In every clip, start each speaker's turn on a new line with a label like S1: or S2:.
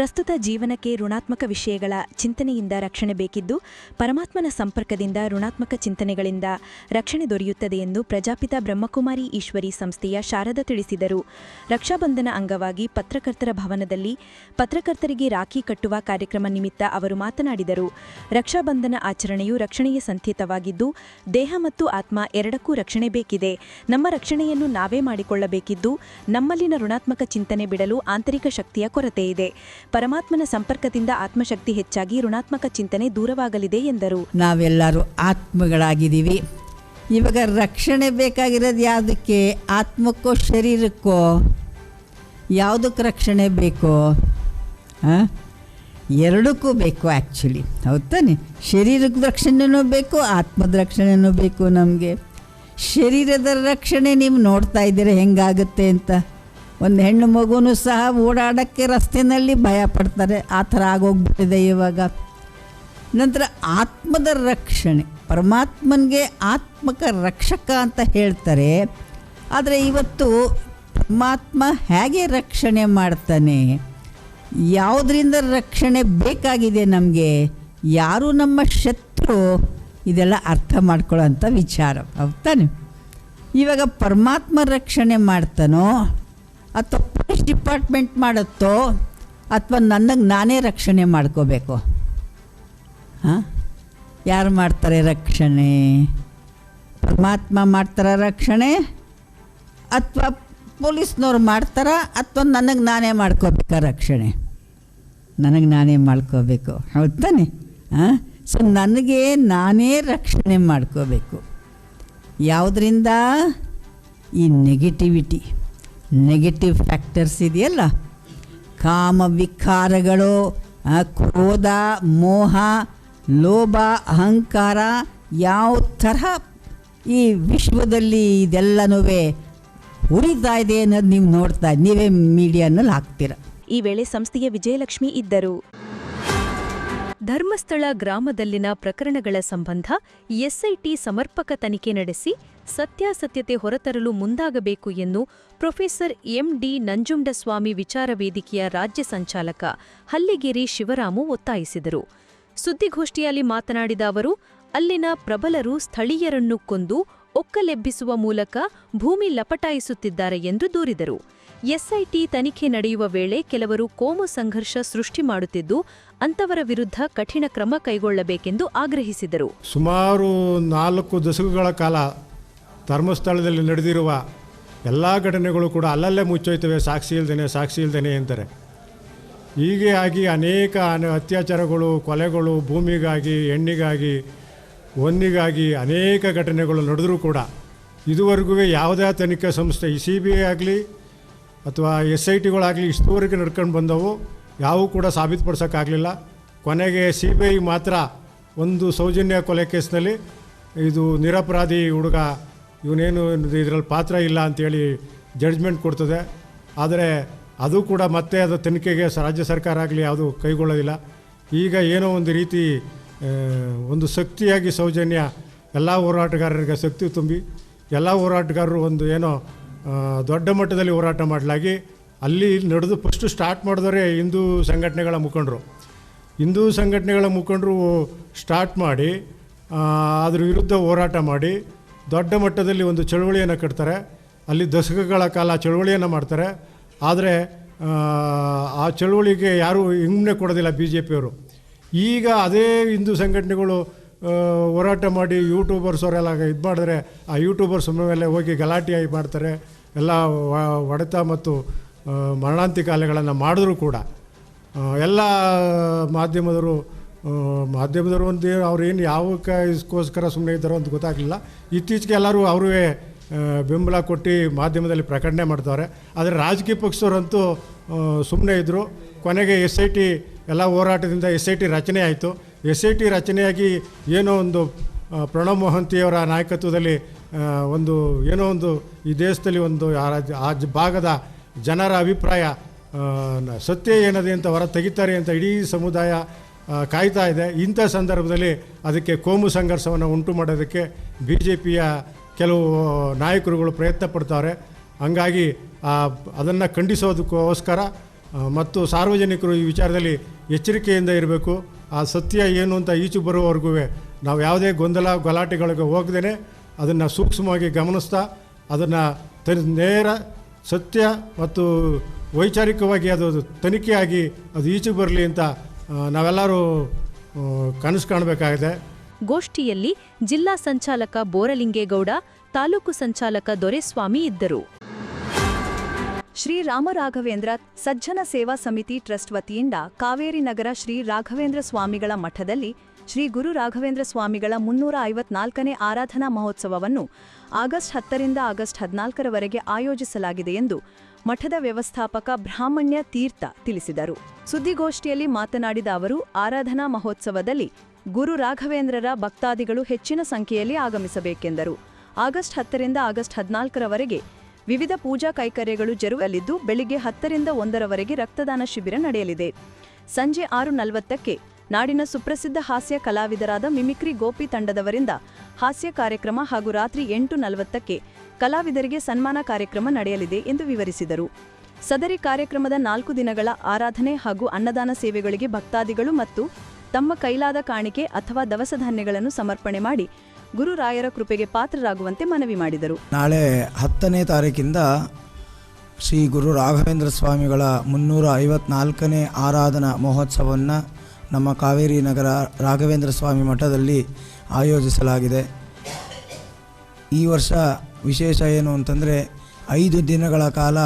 S1: ಪ್ರಸ್ತುತ ಜೀವನಕ್ಕೆ ಋಣಾತ್ಮಕ ವಿಷಯಗಳ ಚಿಂತನೆಯಿಂದ ರಕ್ಷಣೆ ಬೇಕಿದ್ದು, ಪರಮಾತ್ಮನ ಸಂಪರ್ಕದಿಂದ ಋಣಾತ್ಮಕ ಚಿಂತನೆಗಳಿಂದ ರಕ್ಷಣೆ ದೊರೆಯುತ್ತದೆ ಎಂದು ಪ್ರಜಾಪಿತ ಬ್ರಹ್ಮಕುಮಾರಿ ಈಶ್ವರಿ ಸಂಸ್ಥೆಯ ಶಾರದ ತಿಳಿಸಿದರು. ರಕ್ಷಾಬಂಧನ ಅಂಗವಾಗಿ ಪತ್ರಕರ್ತರ ಭವನದಲ್ಲಿ ಪತ್ರಕರ್ತರಿಗೆ ರಾಖಿ ಕಟ್ಟುವ ಕಾರ್ಯಕ್ರಮ ನಿಮಿತ್ತ ಅವರು ಮಾತನಾಡಿದರು. ರಕ್ಷಾಬಂಧನ ಆಚರಣೆಯು ರಕ್ಷಣೆಯ ಸಂಕೇತವಾಗಿದ್ದು, ದೇಹ ಮತ್ತು ಆತ್ಮ ಎರಡಕ್ಕೂ ರಕ್ಷಣೆ ಬೇಕಿದೆ. ನಮ್ಮ ರಕ್ಷಣೆಯನ್ನು ನಾವೇ ಮಾಡಿಕೊಳ್ಳಬೇಕಿದ್ದು, ನಮ್ಮಲ್ಲಿನ ಋಣಾತ್ಮಕ ಚಿಂತನೆ ಬಿಡಲು ಆಂತರಿಕ ಶಕ್ತಿಯ ಕೊರತೆ ಇದೆ ಪರಮಾತ್ಮನ ಸಂಪರ್ಕದಿಂದ ಆತ್ಮಶಕ್ತಿ ಹೆಚ್ಚಾಗಿ ಋಣಾತ್ಮಕ ಚಿಂತನೆ ದೂರವಾಗಲಿದೆ ಎಂದರು.
S2: ನಾವೆಲ್ಲರೂ ಆತ್ಮಗಳಾಗಿದ್ದೀವಿ. ಇವಾಗ ರಕ್ಷಣೆ ಬೇಕಾಗಿರೋದು ಯಾವುದಕ್ಕೆ? ಆತ್ಮಕ್ಕೋ ಶರೀರಕ್ಕೋ? ಯಾವುದಕ್ಕೆ ರಕ್ಷಣೆ ಬೇಕೋ? ಹಾಂ ಎರಡಕ್ಕೂ ಬೇಕು ಆ್ಯಕ್ಚುಲಿ ಹೌದು ತಾನೆ? ಶರೀರದ ರಕ್ಷಣೆನೂ ಬೇಕು ಆತ್ಮದ ರಕ್ಷಣೆನೂ ಬೇಕು ನಮಗೆ. ಶರೀರದ ರಕ್ಷಣೆ ನೀವು ನೋಡ್ತಾ ಇದ್ದೀರಾ ಹೆಂಗಾಗುತ್ತೆ ಅಂತ? ಒಂದು ಹೆಣ್ಣು ಮಗುನೂ ಸಹ ಓಡಾಡೋಕ್ಕೆ ರಸ್ತೆಯಲ್ಲಿ ಭಯ ಪಡ್ತಾರೆ. ಆ ಥರ ಆಗೋಗ್ಬಿಟ್ಟಿದೆ ಇವಾಗ. ನಂತರ ಆತ್ಮದ ರಕ್ಷಣೆ. ಪರಮಾತ್ಮನಿಗೆ ಆತ್ಮಕ ರಕ್ಷಕ ಅಂತ ಹೇಳ್ತಾರೆ. ಆದರೆ ಇವತ್ತು ಪರಮಾತ್ಮ ಹೇಗೆ ರಕ್ಷಣೆ ಮಾಡ್ತಾನೆ? ಯಾವುದರಿಂದ ರಕ್ಷಣೆ ಬೇಕಾಗಿದೆ ನಮಗೆ? ಯಾರು ನಮ್ಮ ಶತ್ರು? ಇದೆಲ್ಲ ಅರ್ಥ ಮಾಡ್ಕೊಳ್ಳೋಂಥ ವಿಚಾರ. ಹೌದಾನೆ ಇವಾಗ ಪರಮಾತ್ಮ ರಕ್ಷಣೆ ಮಾಡ್ತಾನೋ ಅಥವಾ ಪೊಲೀಸ್ ಡಿಪಾರ್ಟ್ಮೆಂಟ್ ಮಾಡುತ್ತೋ ಅಥವಾ ನನಗೆ ನಾನೇ ರಕ್ಷಣೆ ಮಾಡ್ಕೋಬೇಕು? ಹಾಂ? ಯಾರು ಮಾಡ್ತಾರೆ ರಕ್ಷಣೆ? ಪರಮಾತ್ಮ ಮಾಡ್ತಾರ ರಕ್ಷಣೆ? ಅಥವಾ ಪೊಲೀಸ್ನವ್ರು ಮಾಡ್ತಾರ? ಅಥವಾ ನನಗೆ ನಾನೇ ಮಾಡ್ಕೋಬೇಕಾ ರಕ್ಷಣೆ? ನನಗೆ ನಾನೇ ಮಾಡ್ಕೋಬೇಕು. ಹೌದು ತಾನೆ? ಹಾಂ? ಸೊ ನನಗೆ ನಾನೇ ರಕ್ಷಣೆ ಮಾಡ್ಕೋಬೇಕು. ಯಾವುದರಿಂದ? ಈ ನೆಗೆಟಿವಿಟಿ ನೆಗೆಟಿವ್ ಫ್ಯಾಕ್ಟರ್ಸ್ ಇದೆಯಲ್ಲ? ಕಾಮ ವಿಕಾರಗಳು ಕ್ರೋಧ, ಮೋಹ, ಲೋಭ, ಅಹಂಕಾರ, ಯಾವ ತರಹ ಈ ವಿಶ್ವದಲ್ಲಿ ಇದೆಲ್ಲನೂ ಉರಿತಾ ಇದೆ ಅನ್ನೋದು ನೀವು ನೋಡ್ತಾ, ನೀವೇ ಮೀಡಿಯಾನಲ್ಲಿ ಹಾಕ್ತೀರ.
S1: ಈ ವೇಳೆ ಸಂಸ್ಥೆಯ ವಿಜಯಲಕ್ಷ್ಮಿ ಇದ್ದರು.
S3: ಧರ್ಮಸ್ಥಳ ಗ್ರಾಮದಲ್ಲಿನ ಪ್ರಕರಣಗಳ ಸಂಬಂಧ ಎಸ್ಐಟಿ ಸಮರ್ಪಕ ತನಿಖೆ ನಡೆಸಿ ಸತ್ಯಾಸತ್ಯತೆ ಹೊರತರಲು ಮುಂದಾಗಬೇಕು ಎಂದು ಪ್ರೊಫೆಸರ್ ಎಂಡಿ ನಂಜುಂಡಸ್ವಾಮಿ ವಿಚಾರ ವೇದಿಕೆಯ ರಾಜ್ಯ ಸಂಚಾಲಕ ಹಲ್ಲಿಗೇರಿ ಶಿವರಾಮು ಒತ್ತಾಯಿಸಿದರು. ಸುದ್ದಿಗೋಷ್ಠಿಯಲ್ಲಿ ಮಾತನಾಡಿದ ಅವರು, ಅಲ್ಲಿನ ಪ್ರಬಲರು ಸ್ಥಳೀಯರನ್ನು ಕೊಂದು ಒಕ್ಕಲೆಬ್ಬಿಸುವ ಮೂಲಕ ಭೂಮಿ ಲಪಟಾಯಿಸುತ್ತಿದ್ದಾರೆ ಎಂದು ದೂರಿದರು. ಎಸ್ಐಟಿ ತನಿಖೆ ನಡೆಯುವ ವೇಳೆ ಕೆಲವರು ಕೋಮು ಸಂಘರ್ಷ ಸೃಷ್ಟಿ ಮಾಡುತ್ತಿದ್ದು ಅಂತವರ ವಿರುದ್ಧ ಕಠಿಣ ಕ್ರಮ ಕೈಗೊಳ್ಳಬೇಕೆಂದು ಆಗ್ರಹಿಸಿದರು.
S4: ಸುಮಾರು ನಾಲ್ಕು ದಶಕಗಳ ಕಾಲ ಧರ್ಮಸ್ಥಳದಲ್ಲಿ ನಡೆದಿರುವ ಎಲ್ಲ ಘಟನೆಗಳು ಕೂಡ ಅಲ್ಲಲ್ಲೇ ಮುಚ್ಚೋಯ್ತವೆ, ಸಾಕ್ಷಿ ಇಲ್ದೇನೆ ಸಾಕ್ಷಿ ಇಲ್ದೇನೆ ಅಂತಾರೆ ಹೀಗೆ ಆಗಿ ಅನೇಕ ಅನ- ಅತ್ಯಾಚಾರಗಳು, ಕೊಲೆಗಳು, ಭೂಮಿಗಾಗಿ, ಹೆಣ್ಣಿಗಾಗಿ ಒಂದಿಗಾಗಿ ಅನೇಕ ಘಟನೆಗಳು ನಡೆದರೂ ಕೂಡ ಇದುವರೆಗೂ ಯಾವುದೇ ತನಿಖಾ ಸಂಸ್ಥೆ, ಈ ಸಿ ಬಿ ಐ ಆಗಲಿ ಅಥವಾ ಎಸ್ ಐ ಟಿಗಳಾಗಲಿ ಇಷ್ಟುವರೆಗೆ ನಡ್ಕೊಂಡು ಬಂದವು. ಯಾವೂ ಕೂಡ ಸಾಬೀತುಪಡಿಸೋಕ್ಕಾಗಲಿಲ್ಲ. ಕೊನೆಗೆ ಸಿ ಬಿ ಐ ಮಾತ್ರ ಒಂದು ಸೌಜನ್ಯ ಕೊಲೆ ಕೇಸ್ನಲ್ಲಿ ಇದು ನಿರಪರಾಧಿ ಹುಡುಗ ಇವನೇನು ಇದರಲ್ಲಿ ಪಾತ್ರ ಇಲ್ಲ ಅಂತೇಳಿ ಜಡ್ಜ್ಮೆಂಟ್ ಕೊಡ್ತದೆ. ಆದರೆ ಅದು ಕೂಡ ಮತ್ತೆ ಅದು ತನಿಖೆಗೆ ರಾಜ್ಯ ಸರ್ಕಾರ ಆಗಲಿ ಯಾವುದು ಕೈಗೊಳ್ಳೋದಿಲ್ಲ. ಈಗ ಏನೋ ಒಂದು ರೀತಿ ಒಂದು ಶಕ್ತಿಯಾಗಿ ಸೌಜನ್ಯ ಎಲ್ಲ ಹೋರಾಟಗಾರರಿಗೆ ಶಕ್ತಿ ತುಂಬಿ, ಎಲ್ಲ ಹೋರಾಟಗಾರರು ಒಂದು ಏನೋ ದೊಡ್ಡ ಮಟ್ಟದಲ್ಲಿ ಹೋರಾಟ ಮಾಡಲಾಗಿ, ಅಲ್ಲಿ ನಡೆದು ಫಸ್ಟು ಸ್ಟಾರ್ಟ್ ಮಾಡಿದವರೇ ಹಿಂದೂ ಸಂಘಟನೆಗಳ ಮುಖಂಡರು. ಹಿಂದೂ ಸಂಘಟನೆಗಳ ಮುಖಂಡರು ಸ್ಟಾರ್ಟ್ ಮಾಡಿ ಅದ್ರ ವಿರುದ್ಧ ಹೋರಾಟ ಮಾಡಿ ದೊಡ್ಡ ಮಟ್ಟದಲ್ಲಿ ಒಂದು ಚಳುವಳಿಯನ್ನು ಕಟ್ತಾರೆ. ಅಲ್ಲಿ ದಶಕಗಳ ಕಾಲ ಚಳುವಳಿಯನ್ನು ಮಾಡ್ತಾರೆ. ಆದರೆ ಆ, ಚಳುವಳಿಗೆ ಯಾರೂ ಹಿಂಗ್ನೆ ಕೊಡೋದಿಲ್ಲ ಬಿ ಜೆ ಪಿಯವರು ಈಗ ಅದೇ ಹಿಂದೂ ಸಂಘಟನೆಗಳು ಹೋರಾಟ ಮಾಡಿ ಯೂಟ್ಯೂಬರ್ಸ್ ಅವರೆಲ್ಲ ಇದು ಮಾಡಿದ್ರೆ ಆ ಯೂಟ್ಯೂಬರ್ಸ್ ಮೇಲೆ ಹೋಗಿ ಗಲಾಟೆ ಮಾಡ್ತಾರೆ. ಎಲ್ಲ ಹೊಡೆತ ಮತ್ತು ಆ, ಮರಣಾಂತಿಕ ಅಲೆಗಳನ್ನು ಮಾಡಿದ್ರು ಕೂಡ. ಎಲ್ಲ ಮಾಧ್ಯಮದವರು ಮಾಧ್ಯಮದವರು ಒಂದು ಅವ್ರು ಏನು ಯಾವಕ್ಕೆ ಇದಕ್ಕೋಸ್ಕರ ಸುಮ್ಮನೆ ಇದ್ದಾರೋ ಅಂತ ಗೊತ್ತಾಗಲಿಲ್ಲ. ಇತ್ತೀಚೆಗೆ ಎಲ್ಲರೂ ಅವರೇ ಬೆಂಬಲ ಕೊಟ್ಟು ಮಾಧ್ಯಮದಲ್ಲಿ ಪ್ರಕಟಣೆ ಮಾಡ್ತಾರೆ ಆದರೆ ರಾಜಕೀಯ ಪಕ್ಷದವರಂತೂ ಸುಮ್ಮನೆ ಇದ್ದರು ಕೊನೆಗೆ ಎಸ್ ಐ ಟಿ ಎಲ್ಲ ಹೋರಾಟದಿಂದ ಎಸ್ ಐ ಟಿ ರಚನೆ ಆಯಿತು. ಎಸ್ ಐ ಟಿ ರಚನೆಯಾಗಿ ಏನೋ ಒಂದು ಪ್ರಣವ್ ಮೊಹಂತಿಯವರ ನಾಯಕತ್ವದಲ್ಲಿ ಒಂದು, ಏನೋ ಒಂದು ಈ ದೇಶದಲ್ಲಿ ಒಂದು ಆ ಭಾಗದ ಜನರ ಅಭಿಪ್ರಾಯ ಸತ್ಯ ಏನದೆ ಅಂತ ಹೊರ ತೆಗಿತಾರೆ ಅಂತ ಇಡೀ ಸಮುದಾಯ ಕಾಯ್ತಾ ಇದೆ. ಇಂಥ ಸಂದರ್ಭದಲ್ಲಿ ಅದಕ್ಕೆ ಕೋಮು ಸಂಘರ್ಷವನ್ನು ಉಂಟು ಮಾಡೋದಕ್ಕೆ ಬಿ ಜೆ ಪಿಯ ಕೆಲವು ನಾಯಕರುಗಳು ಪ್ರಯತ್ನ ಪಡ್ತಾರೆ. ಹಂಗಾಗಿ ಅದನ್ನು ಖಂಡಿಸೋದಕ್ಕೋಸ್ಕರ ಮತ್ತು ಸಾರ್ವಜನಿಕರು ಈ ವಿಚಾರದಲ್ಲಿ ಎಚ್ಚರಿಕೆಯಿಂದ ಇರಬೇಕು. ಆ ಸತ್ಯ ಏನು ಅಂತ ಈಚು ಬರುವವರೆಗೂ ನಾವು ಯಾವುದೇ ಗೊಂದಲ, ಗಲಾಟೆಗಳಿಗೆ ಹೋಗದೇ ಅದನ್ನು ಸೂಕ್ಷ್ಮವಾಗಿ ಗಮನಿಸ್ತಾ, ಅದನ್ನು ತ ನೇರ ಸತ್ಯ ಮತ್ತು ವೈಚಾರಿಕವಾಗಿ ಅದು ತನಿಖೆಯಾಗಿ ಅದು ಈಚು ಬರಲಿ ಅಂತ ನಾವೆಲ್ಲರೂ ಕನಸು ಕಾಣಬೇಕಾಗಿದೆ.
S3: ಗೋಷ್ಠಿಯಲ್ಲಿ ಜಿಲ್ಲಾ ಸಂಚಾಲಕ ಬೋರಲಿಂಗೇಗೌಡ, ತಾಲೂಕು ಸಂಚಾಲಕ ದೊರೆಸ್ವಾಮಿ ಇದ್ದರು.
S5: ಶ್ರೀ ರಾಮರಾಘವೇಂದ್ರ ಸಜ್ಜನ ಸೇವಾ ಸಮಿತಿ ಟ್ರಸ್ಟ್ ವತಿಯಿಂದ ಕಾವೇರಿ ನಗರ ಶ್ರೀ ರಾಘವೇಂದ್ರ ಸ್ವಾಮಿಗಳ ಮಠದಲ್ಲಿ ಶ್ರೀ ಗುರು ರಾಘವೇಂದ್ರ ಸ್ವಾಮಿಗಳ ಮುನ್ನೂರ ಐವತ್ನಾಲ್ಕನೇ ಆರಾಧನಾ ಮಹೋತ್ಸವವನ್ನು ಆಗಸ್ಟ್ ಹತ್ತರಿಂದ ಆಗಸ್ಟ್ ಹದಿನಾಲ್ಕರವರೆಗೆ ಆಯೋಜಿಸಲಾಗಿದೆ ಎಂದು ಮಠದ ವ್ಯವಸ್ಥಾಪಕ ಬ್ರಾಹ್ಮಣ್ಯ ತೀರ್ಥ ತಿಳಿಸಿದರು. ಸುದ್ದಿಗೋಷ್ಠಿಯಲ್ಲಿ ಮಾತನಾಡಿದ ಅವರು, ಆರಾಧನಾ ಮಹೋತ್ಸವದಲ್ಲಿ ಗುರು ರಾಘವೇಂದ್ರರ ಭಕ್ತಾದಿಗಳು ಹೆಚ್ಚಿನ ಸಂಖ್ಯೆಯಲ್ಲಿ ಆಗಮಿಸಬೇಕೆಂದರು. ಆಗಸ್ಟ್ ಹತ್ತರಿಂದ ಆಗಸ್ಟ್ ಹದಿನಾಲ್ಕರವರೆಗೆ ವಿವಿಧ ಪೂಜಾ ಕೈಕರ್ಯಗಳು ಜರುಗಲಿದ್ದು, ಬೆಳಿಗ್ಗೆ ಹತ್ತರಿಂದ ಒಂದರವರೆಗೆ ರಕ್ತದಾನ ಶಿಬಿರ ನಡೆಯಲಿದೆ. ಸಂಜೆ ಆರು ನಲವತ್ತಕ್ಕೆ ನಾಡಿನ ಸುಪ್ರಸಿದ್ಧ ಹಾಸ್ಯ ಕಲಾವಿದರಾದ ಮಿಮಿಕ್ರಿ ಗೋಪಿ ತಂಡದವರಿಂದ ಹಾಸ್ಯ ಕಾರ್ಯಕ್ರಮ ಹಾಗೂ ರಾತ್ರಿ ಎಂಟು ನಲವತ್ತಕ್ಕೆ ಕಲಾವಿದರಿಗೆ ಸನ್ಮಾನ ಕಾರ್ಯಕ್ರಮ ನಡೆಯಲಿದೆ ಎಂದು ವಿವರಿಸಿದರು. ಸದರಿ ಕಾರ್ಯಕ್ರಮದ ನಾಲ್ಕು ದಿನಗಳ ಆರಾಧನೆ ಹಾಗೂ ಅನ್ನದಾನ ಸೇವೆಗಳಿಗೆ ಭಕ್ತಾದಿಗಳು ಮತ್ತು ತಮ್ಮ ಕೈಲಾದ ಕಾಣಿಕೆ ಅಥವಾ ದವಸ ಧಾನ್ಯಗಳನ್ನು ಸಮರ್ಪಣೆ ಮಾಡಿ ಗುರುರಾಯರ ಕೃಪೆಗೆ ಪಾತ್ರರಾಗುವಂತೆ ಮನವಿ ಮಾಡಿದರು.
S6: ನಾಳೆ ಹತ್ತನೇ ತಾರೀಕಿಂದ ಶ್ರೀ ಗುರು ರಾಘವೇಂದ್ರ ಸ್ವಾಮಿಗಳ ಮುನ್ನೂರ ಐವತ್ನಾಲ್ಕನೇ ಆರಾಧನಾ ಮಹೋತ್ಸವವನ್ನು ನಮ್ಮ ಕಾವೇರಿ ನಗರ ರಾಘವೇಂದ್ರ ಸ್ವಾಮಿ ಮಠದಲ್ಲಿ ಆಯೋಜಿಸಲಾಗಿದೆ. ಈ ವರ್ಷ ವಿಶೇಷ ಏನು ಅಂತಂದರೆ ಐದು ದಿನಗಳ ಕಾಲ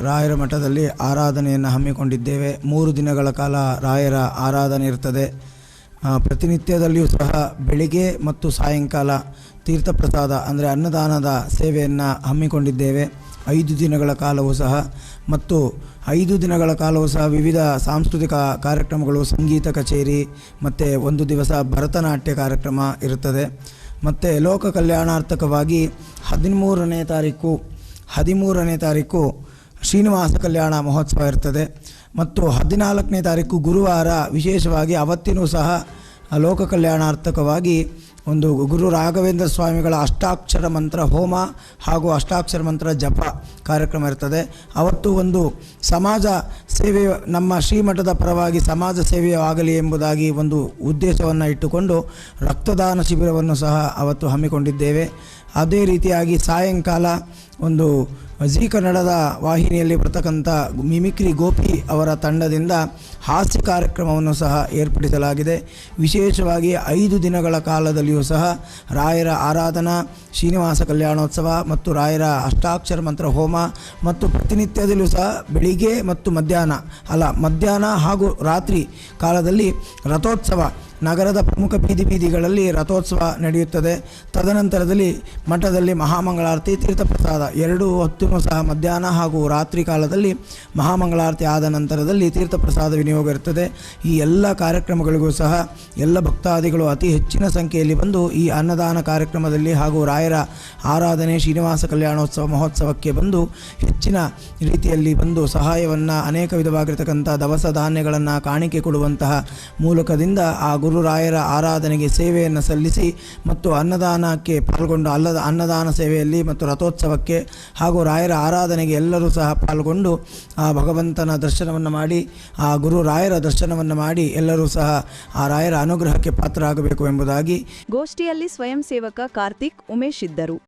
S6: ರಾಯರ ಮಠದಲ್ಲಿ ಆರಾಧನೆಯನ್ನು ಹಮ್ಮಿಕೊಂಡಿದ್ದೇವೆ. ಮೂರು ದಿನಗಳ ಕಾಲ ರಾಯರ ಆರಾಧನೆ ಇರ್ತದೆ. ಪ್ರತಿನಿತ್ಯದಲ್ಲಿಯೂ ಸಹ ಬೆಳಿಗ್ಗೆ ಮತ್ತು ಸಾಯಂಕಾಲ ತೀರ್ಥಪ್ರಸಾದ ಅಂದರೆ ಅನ್ನದಾನದ ಸೇವೆಯನ್ನು ಹಮ್ಮಿಕೊಂಡಿದ್ದೇವೆ. ಐದು ದಿನಗಳ ಕಾಲವೂ ಸಹ ಮತ್ತು ಐದು ದಿನಗಳ ಕಾಲವೂ ಸಹ ವಿವಿಧ ಸಾಂಸ್ಕೃತಿಕ ಕಾರ್ಯಕ್ರಮಗಳು, ಸಂಗೀತ ಕಚೇರಿ, ಮತ್ತು ಒಂದು ದಿವಸ ಭರತನಾಟ್ಯ ಕಾರ್ಯಕ್ರಮ ಇರುತ್ತದೆ ಮತ್ತು ಲೋಕ ಕಲ್ಯಾಣಾರ್ಥಕವಾಗಿ ಹದಿಮೂರನೇ ತಾರೀಕು ಹದಿಮೂರನೇ ತಾರೀಕು ಶ್ರೀನಿವಾಸ ಕಲ್ಯಾಣ ಮಹೋತ್ಸವ ಇರ್ತದೆ. ಮತ್ತು ಹದಿನಾಲ್ಕನೇ ತಾರೀಕು ಗುರುವಾರ ವಿಶೇಷವಾಗಿ ಅವತ್ತಿನೂ ಸಹ ಲೋಕ ಕಲ್ಯಾಣಾರ್ಥಕವಾಗಿ ಒಂದು ಗುರು ರಾಘವೇಂದ್ರ ಸ್ವಾಮಿಗಳ ಅಷ್ಟಾಕ್ಷರ ಮಂತ್ರ ಹೋಮ ಹಾಗೂ ಅಷ್ಟಾಕ್ಷರ ಮಂತ್ರ ಜಪ ಕಾರ್ಯಕ್ರಮ ಇರ್ತದೆ. ಅವತ್ತು ಒಂದು ಸಮಾಜ ಸೇವೆ ನಮ್ಮ ಶ್ರೀಮಠದ ಪರವಾಗಿ ಸಮಾಜ ಸೇವೆಯಾಗಲಿ ಎಂಬುದಾಗಿ ಒಂದು ಉದ್ದೇಶವನ್ನು ಇಟ್ಟುಕೊಂಡು ರಕ್ತದಾನ ಶಿಬಿರವನ್ನು ಸಹ ಅವತ್ತು ಹಮ್ಮಿಕೊಂಡಿದ್ದೇವೆ. ಅದೇ ರೀತಿಯಾಗಿ ಸಾಯಂಕಾಲ ಒಂದು ಜೀ ಕನ್ನಡದ ವಾಹಿನಿಯಲ್ಲಿ ಬರ್ತಕ್ಕಂಥ ಮಿಮಿಕ್ರಿ ಗೋಪಿ ಅವರ ತಂಡದಿಂದ ಹಾಸ್ಯ ಕಾರ್ಯಕ್ರಮವನ್ನು ಸಹ ಏರ್ಪಡಿಸಲಾಗಿದೆ. ವಿಶೇಷವಾಗಿ ಐದು ದಿನಗಳ ಕಾಲದಲ್ಲಿಯೂ ಸಹ ರಾಯರ ಆರಾಧನಾ, ಶ್ರೀನಿವಾಸ ಕಲ್ಯಾಣೋತ್ಸವ ಮತ್ತು ರಾಯರ ಅಷ್ಟಾಕ್ಷರ ಮಂತ್ರ ಹೋಮ ಮತ್ತು ಪ್ರತಿನಿತ್ಯದಲ್ಲೂ ಸಹ ಬೆಳಿಗ್ಗೆ ಮತ್ತು ಮಧ್ಯಾಹ್ನ, ಅಲ್ಲ ಮಧ್ಯಾಹ್ನ ಹಾಗೂ ರಾತ್ರಿ ಕಾಲದಲ್ಲಿ ರಥೋತ್ಸವ ನಗರದ ಪ್ರಮುಖ ಬೀದಿ ಬೀದಿಗಳಲ್ಲಿ ರಥೋತ್ಸವ ನಡೆಯುತ್ತದೆ. ತದನಂತರದಲ್ಲಿ ಮಠದಲ್ಲಿ ಮಹಾಮಂಗಳಾರತಿ, ತೀರ್ಥಪ್ರಸಾದ ಎರಡು ಹೊತ್ತು ಸಹ ಮಧ್ಯಾಹ್ನ ಹಾಗೂ ರಾತ್ರಿ ಕಾಲದಲ್ಲಿ ಮಹಾಮಂಗಳಾರತಿ ಆದ ನಂತರದಲ್ಲಿ ತೀರ್ಥಪ್ರಸಾದ ವಿನಿಯೋಗ ಇರುತ್ತದೆ. ಈ ಎಲ್ಲ ಕಾರ್ಯಕ್ರಮಗಳಿಗೂ ಸಹ ಎಲ್ಲ ಭಕ್ತಾದಿಗಳು ಅತಿ ಹೆಚ್ಚಿನ ಸಂಖ್ಯೆಯಲ್ಲಿ ಬಂದು ಈ ಅನ್ನದಾನ ಕಾರ್ಯಕ್ರಮದಲ್ಲಿ ಹಾಗೂ ರಾಯರ ಆರಾಧನೆ, ಶ್ರೀನಿವಾಸ ಕಲ್ಯಾಣೋತ್ಸವ ಮಹೋತ್ಸವಕ್ಕೆ ಬಂದು ಹೆಚ್ಚಿನ ರೀತಿಯಲ್ಲಿ ಬಂದು ಸಹಾಯವನ್ನು ಅನೇಕ ವಿಧವಾಗಿರ್ತಕ್ಕಂಥ ದವಸ ಧಾನ್ಯಗಳನ್ನು ಕಾಣಿಕೆ ಕೊಡುವಂತಹ ಮೂಲಕದಿಂದ ಆ ಗುರುರಾಯರ ಆರಾಧನೆಗೆ ಸೇವೆಯನ್ನು ಸಲ್ಲಿಸಿ ಮತ್ತು ಅನ್ನದಾನಕ್ಕೆ ಪಾಲ್ಗೊಂಡು ಅಲ್ಲದ ಅನ್ನದಾನ ಸೇವೆಯಲ್ಲಿ ಮತ್ತು ರಥೋತ್ಸವಕ್ಕೆ ಹಾಗೂ ರಾಯರ ಆರಾಧನೆಗೆ ಎಲ್ಲರೂ ಸಹ ಪಾಲ್ಗೊಂಡು ಆ ಭಗವಂತನ ದರ್ಶನವನ್ನು ಮಾಡಿ, ಆ ಗುರು ರಾಯರ ದರ್ಶನವನ್ನು ಮಾಡಿ ಎಲ್ಲರೂ ಸಹ ಆ ರಾಯರ ಅನುಗ್ರಹಕ್ಕೆ ಪಾತ್ರರಾಗಬೇಕು ಎಂಬುದಾಗಿ
S5: ಗೋಷ್ಠಿಯಲ್ಲಿ ಸ್ವಯಂ ಸೇವಕ ಕಾರ್ತಿಕ್ ಉಮೇಶ್ ಇದ್ದರು.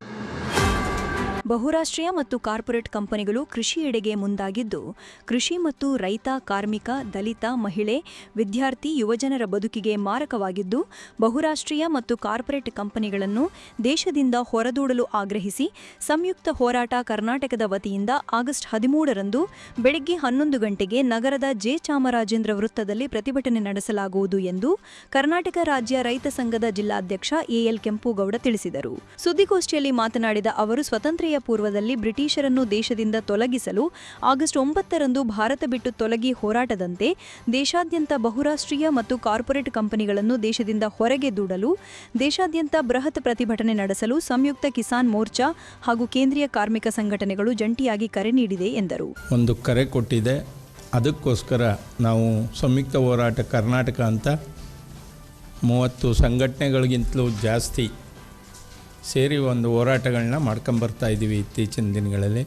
S1: ಬಹುರಾಷ್ಟ್ರೀಯ ಮತ್ತು ಕಾರ್ಪೊರೇಟ್ ಕಂಪನಿಗಳು ಕೃಷಿಯೆಡೆಗೆ ಮುಂದಾಗಿದ್ದು, ಕೃಷಿ ಮತ್ತು ರೈತ, ಕಾರ್ಮಿಕ, ದಲಿತ, ಮಹಿಳೆ, ವಿದ್ಯಾರ್ಥಿ, ಯುವಜನರ ಬದುಕಿಗೆ ಮಾರಕವಾಗಿದ್ದು, ಬಹುರಾಷ್ಟ್ರೀಯ ಮತ್ತು ಕಾರ್ಪೊರೇಟ್ ಕಂಪನಿಗಳನ್ನು ದೇಶದಿಂದ ಹೊರದೂಡಲು ಆಗ್ರಹಿಸಿ, ಸಂಯುಕ್ತ ಹೋರಾಟ ಕರ್ನಾಟಕದ ವತಿಯಿಂದ ಆಗಸ್ಟ್ ಹದಿಮೂರರಂದು ಬೆಳಗ್ಗೆ ಹನ್ನೊಂದು ಗಂಟೆಗೆ ನಗರದ ಜೆ. ಚಾಮರಾಜೇಂದ್ರ ವೃತ್ತದಲ್ಲಿ ಪ್ರತಿಭಟನೆ ನಡೆಸಲಾಗುವುದು ಎಂದು ಕರ್ನಾಟಕ ರಾಜ್ಯ ರೈತ ಸಂಘದ ಜಿಲ್ಲಾಧ್ಯಕ್ಷ ಎಎಲ್ ಕೆಂಪುಗೌಡ ತಿಳಿಸಿದರು. ಸುದ್ದಿಗೋಷ್ಠಿಯಲ್ಲಿ ಮಾತನಾಡಿದ ಅವರು, ಸ್ವತಂತ್ರೆಯ ಪೂರ್ವದಲ್ಲಿ ಬ್ರಿಟಿಷರನ್ನು ದೇಶದಿಂದ ತೊಲಗಿಸಲು ಆಗಸ್ಟ್ ಒಂಬತ್ತರಂದು ಭಾರತ ಬಿಟ್ಟು ತೊಲಗಿ ಹೋರಾಟದಂತೆ ದೇಶಾದ್ಯಂತ ಬಹುರಾಷ್ಟ್ರೀಯ ಮತ್ತು ಕಾರ್ಪೊರೇಟ್ ಕಂಪನಿಗಳನ್ನು ದೇಶದಿಂದ ಹೊರಗೆ ದೂಡಲು, ದೇಶಾದ್ಯಂತ ಬೃಹತ್ ಪ್ರತಿಭಟನೆ ನಡೆಸಲು ಸಂಯುಕ್ತ ಕಿಸಾನ್ ಮೋರ್ಚಾ ಹಾಗೂ ಕೇಂದ್ರೀಯ ಕಾರ್ಮಿಕ ಸಂಘಟನೆಗಳು ಜಂಟಿಯಾಗಿ ಕರೆ ನೀಡಿದೆ ಎಂದರು.
S7: ಒಂದು ಕರೆ ಕೊಟ್ಟಿದೆ. ಅದಕ್ಕೋಸ್ಕರ ನಾವು ಸಂಯುಕ್ತ ಹೋರಾಟ ಕರ್ನಾಟಕ ಅಂತ ಮೂವತ್ತು ಸಂಘಟನೆಗಳಿಗಿಂತಲೂ ಜಾಸ್ತಿ ಸೇರಿ ಒಂದು ಹೋರಾಟಗಳನ್ನ ಮಾಡ್ಕೊಂಬರ್ತಾ ಇದ್ದೀವಿ ಇತ್ತೀಚಿನ ದಿನಗಳಲ್ಲಿ.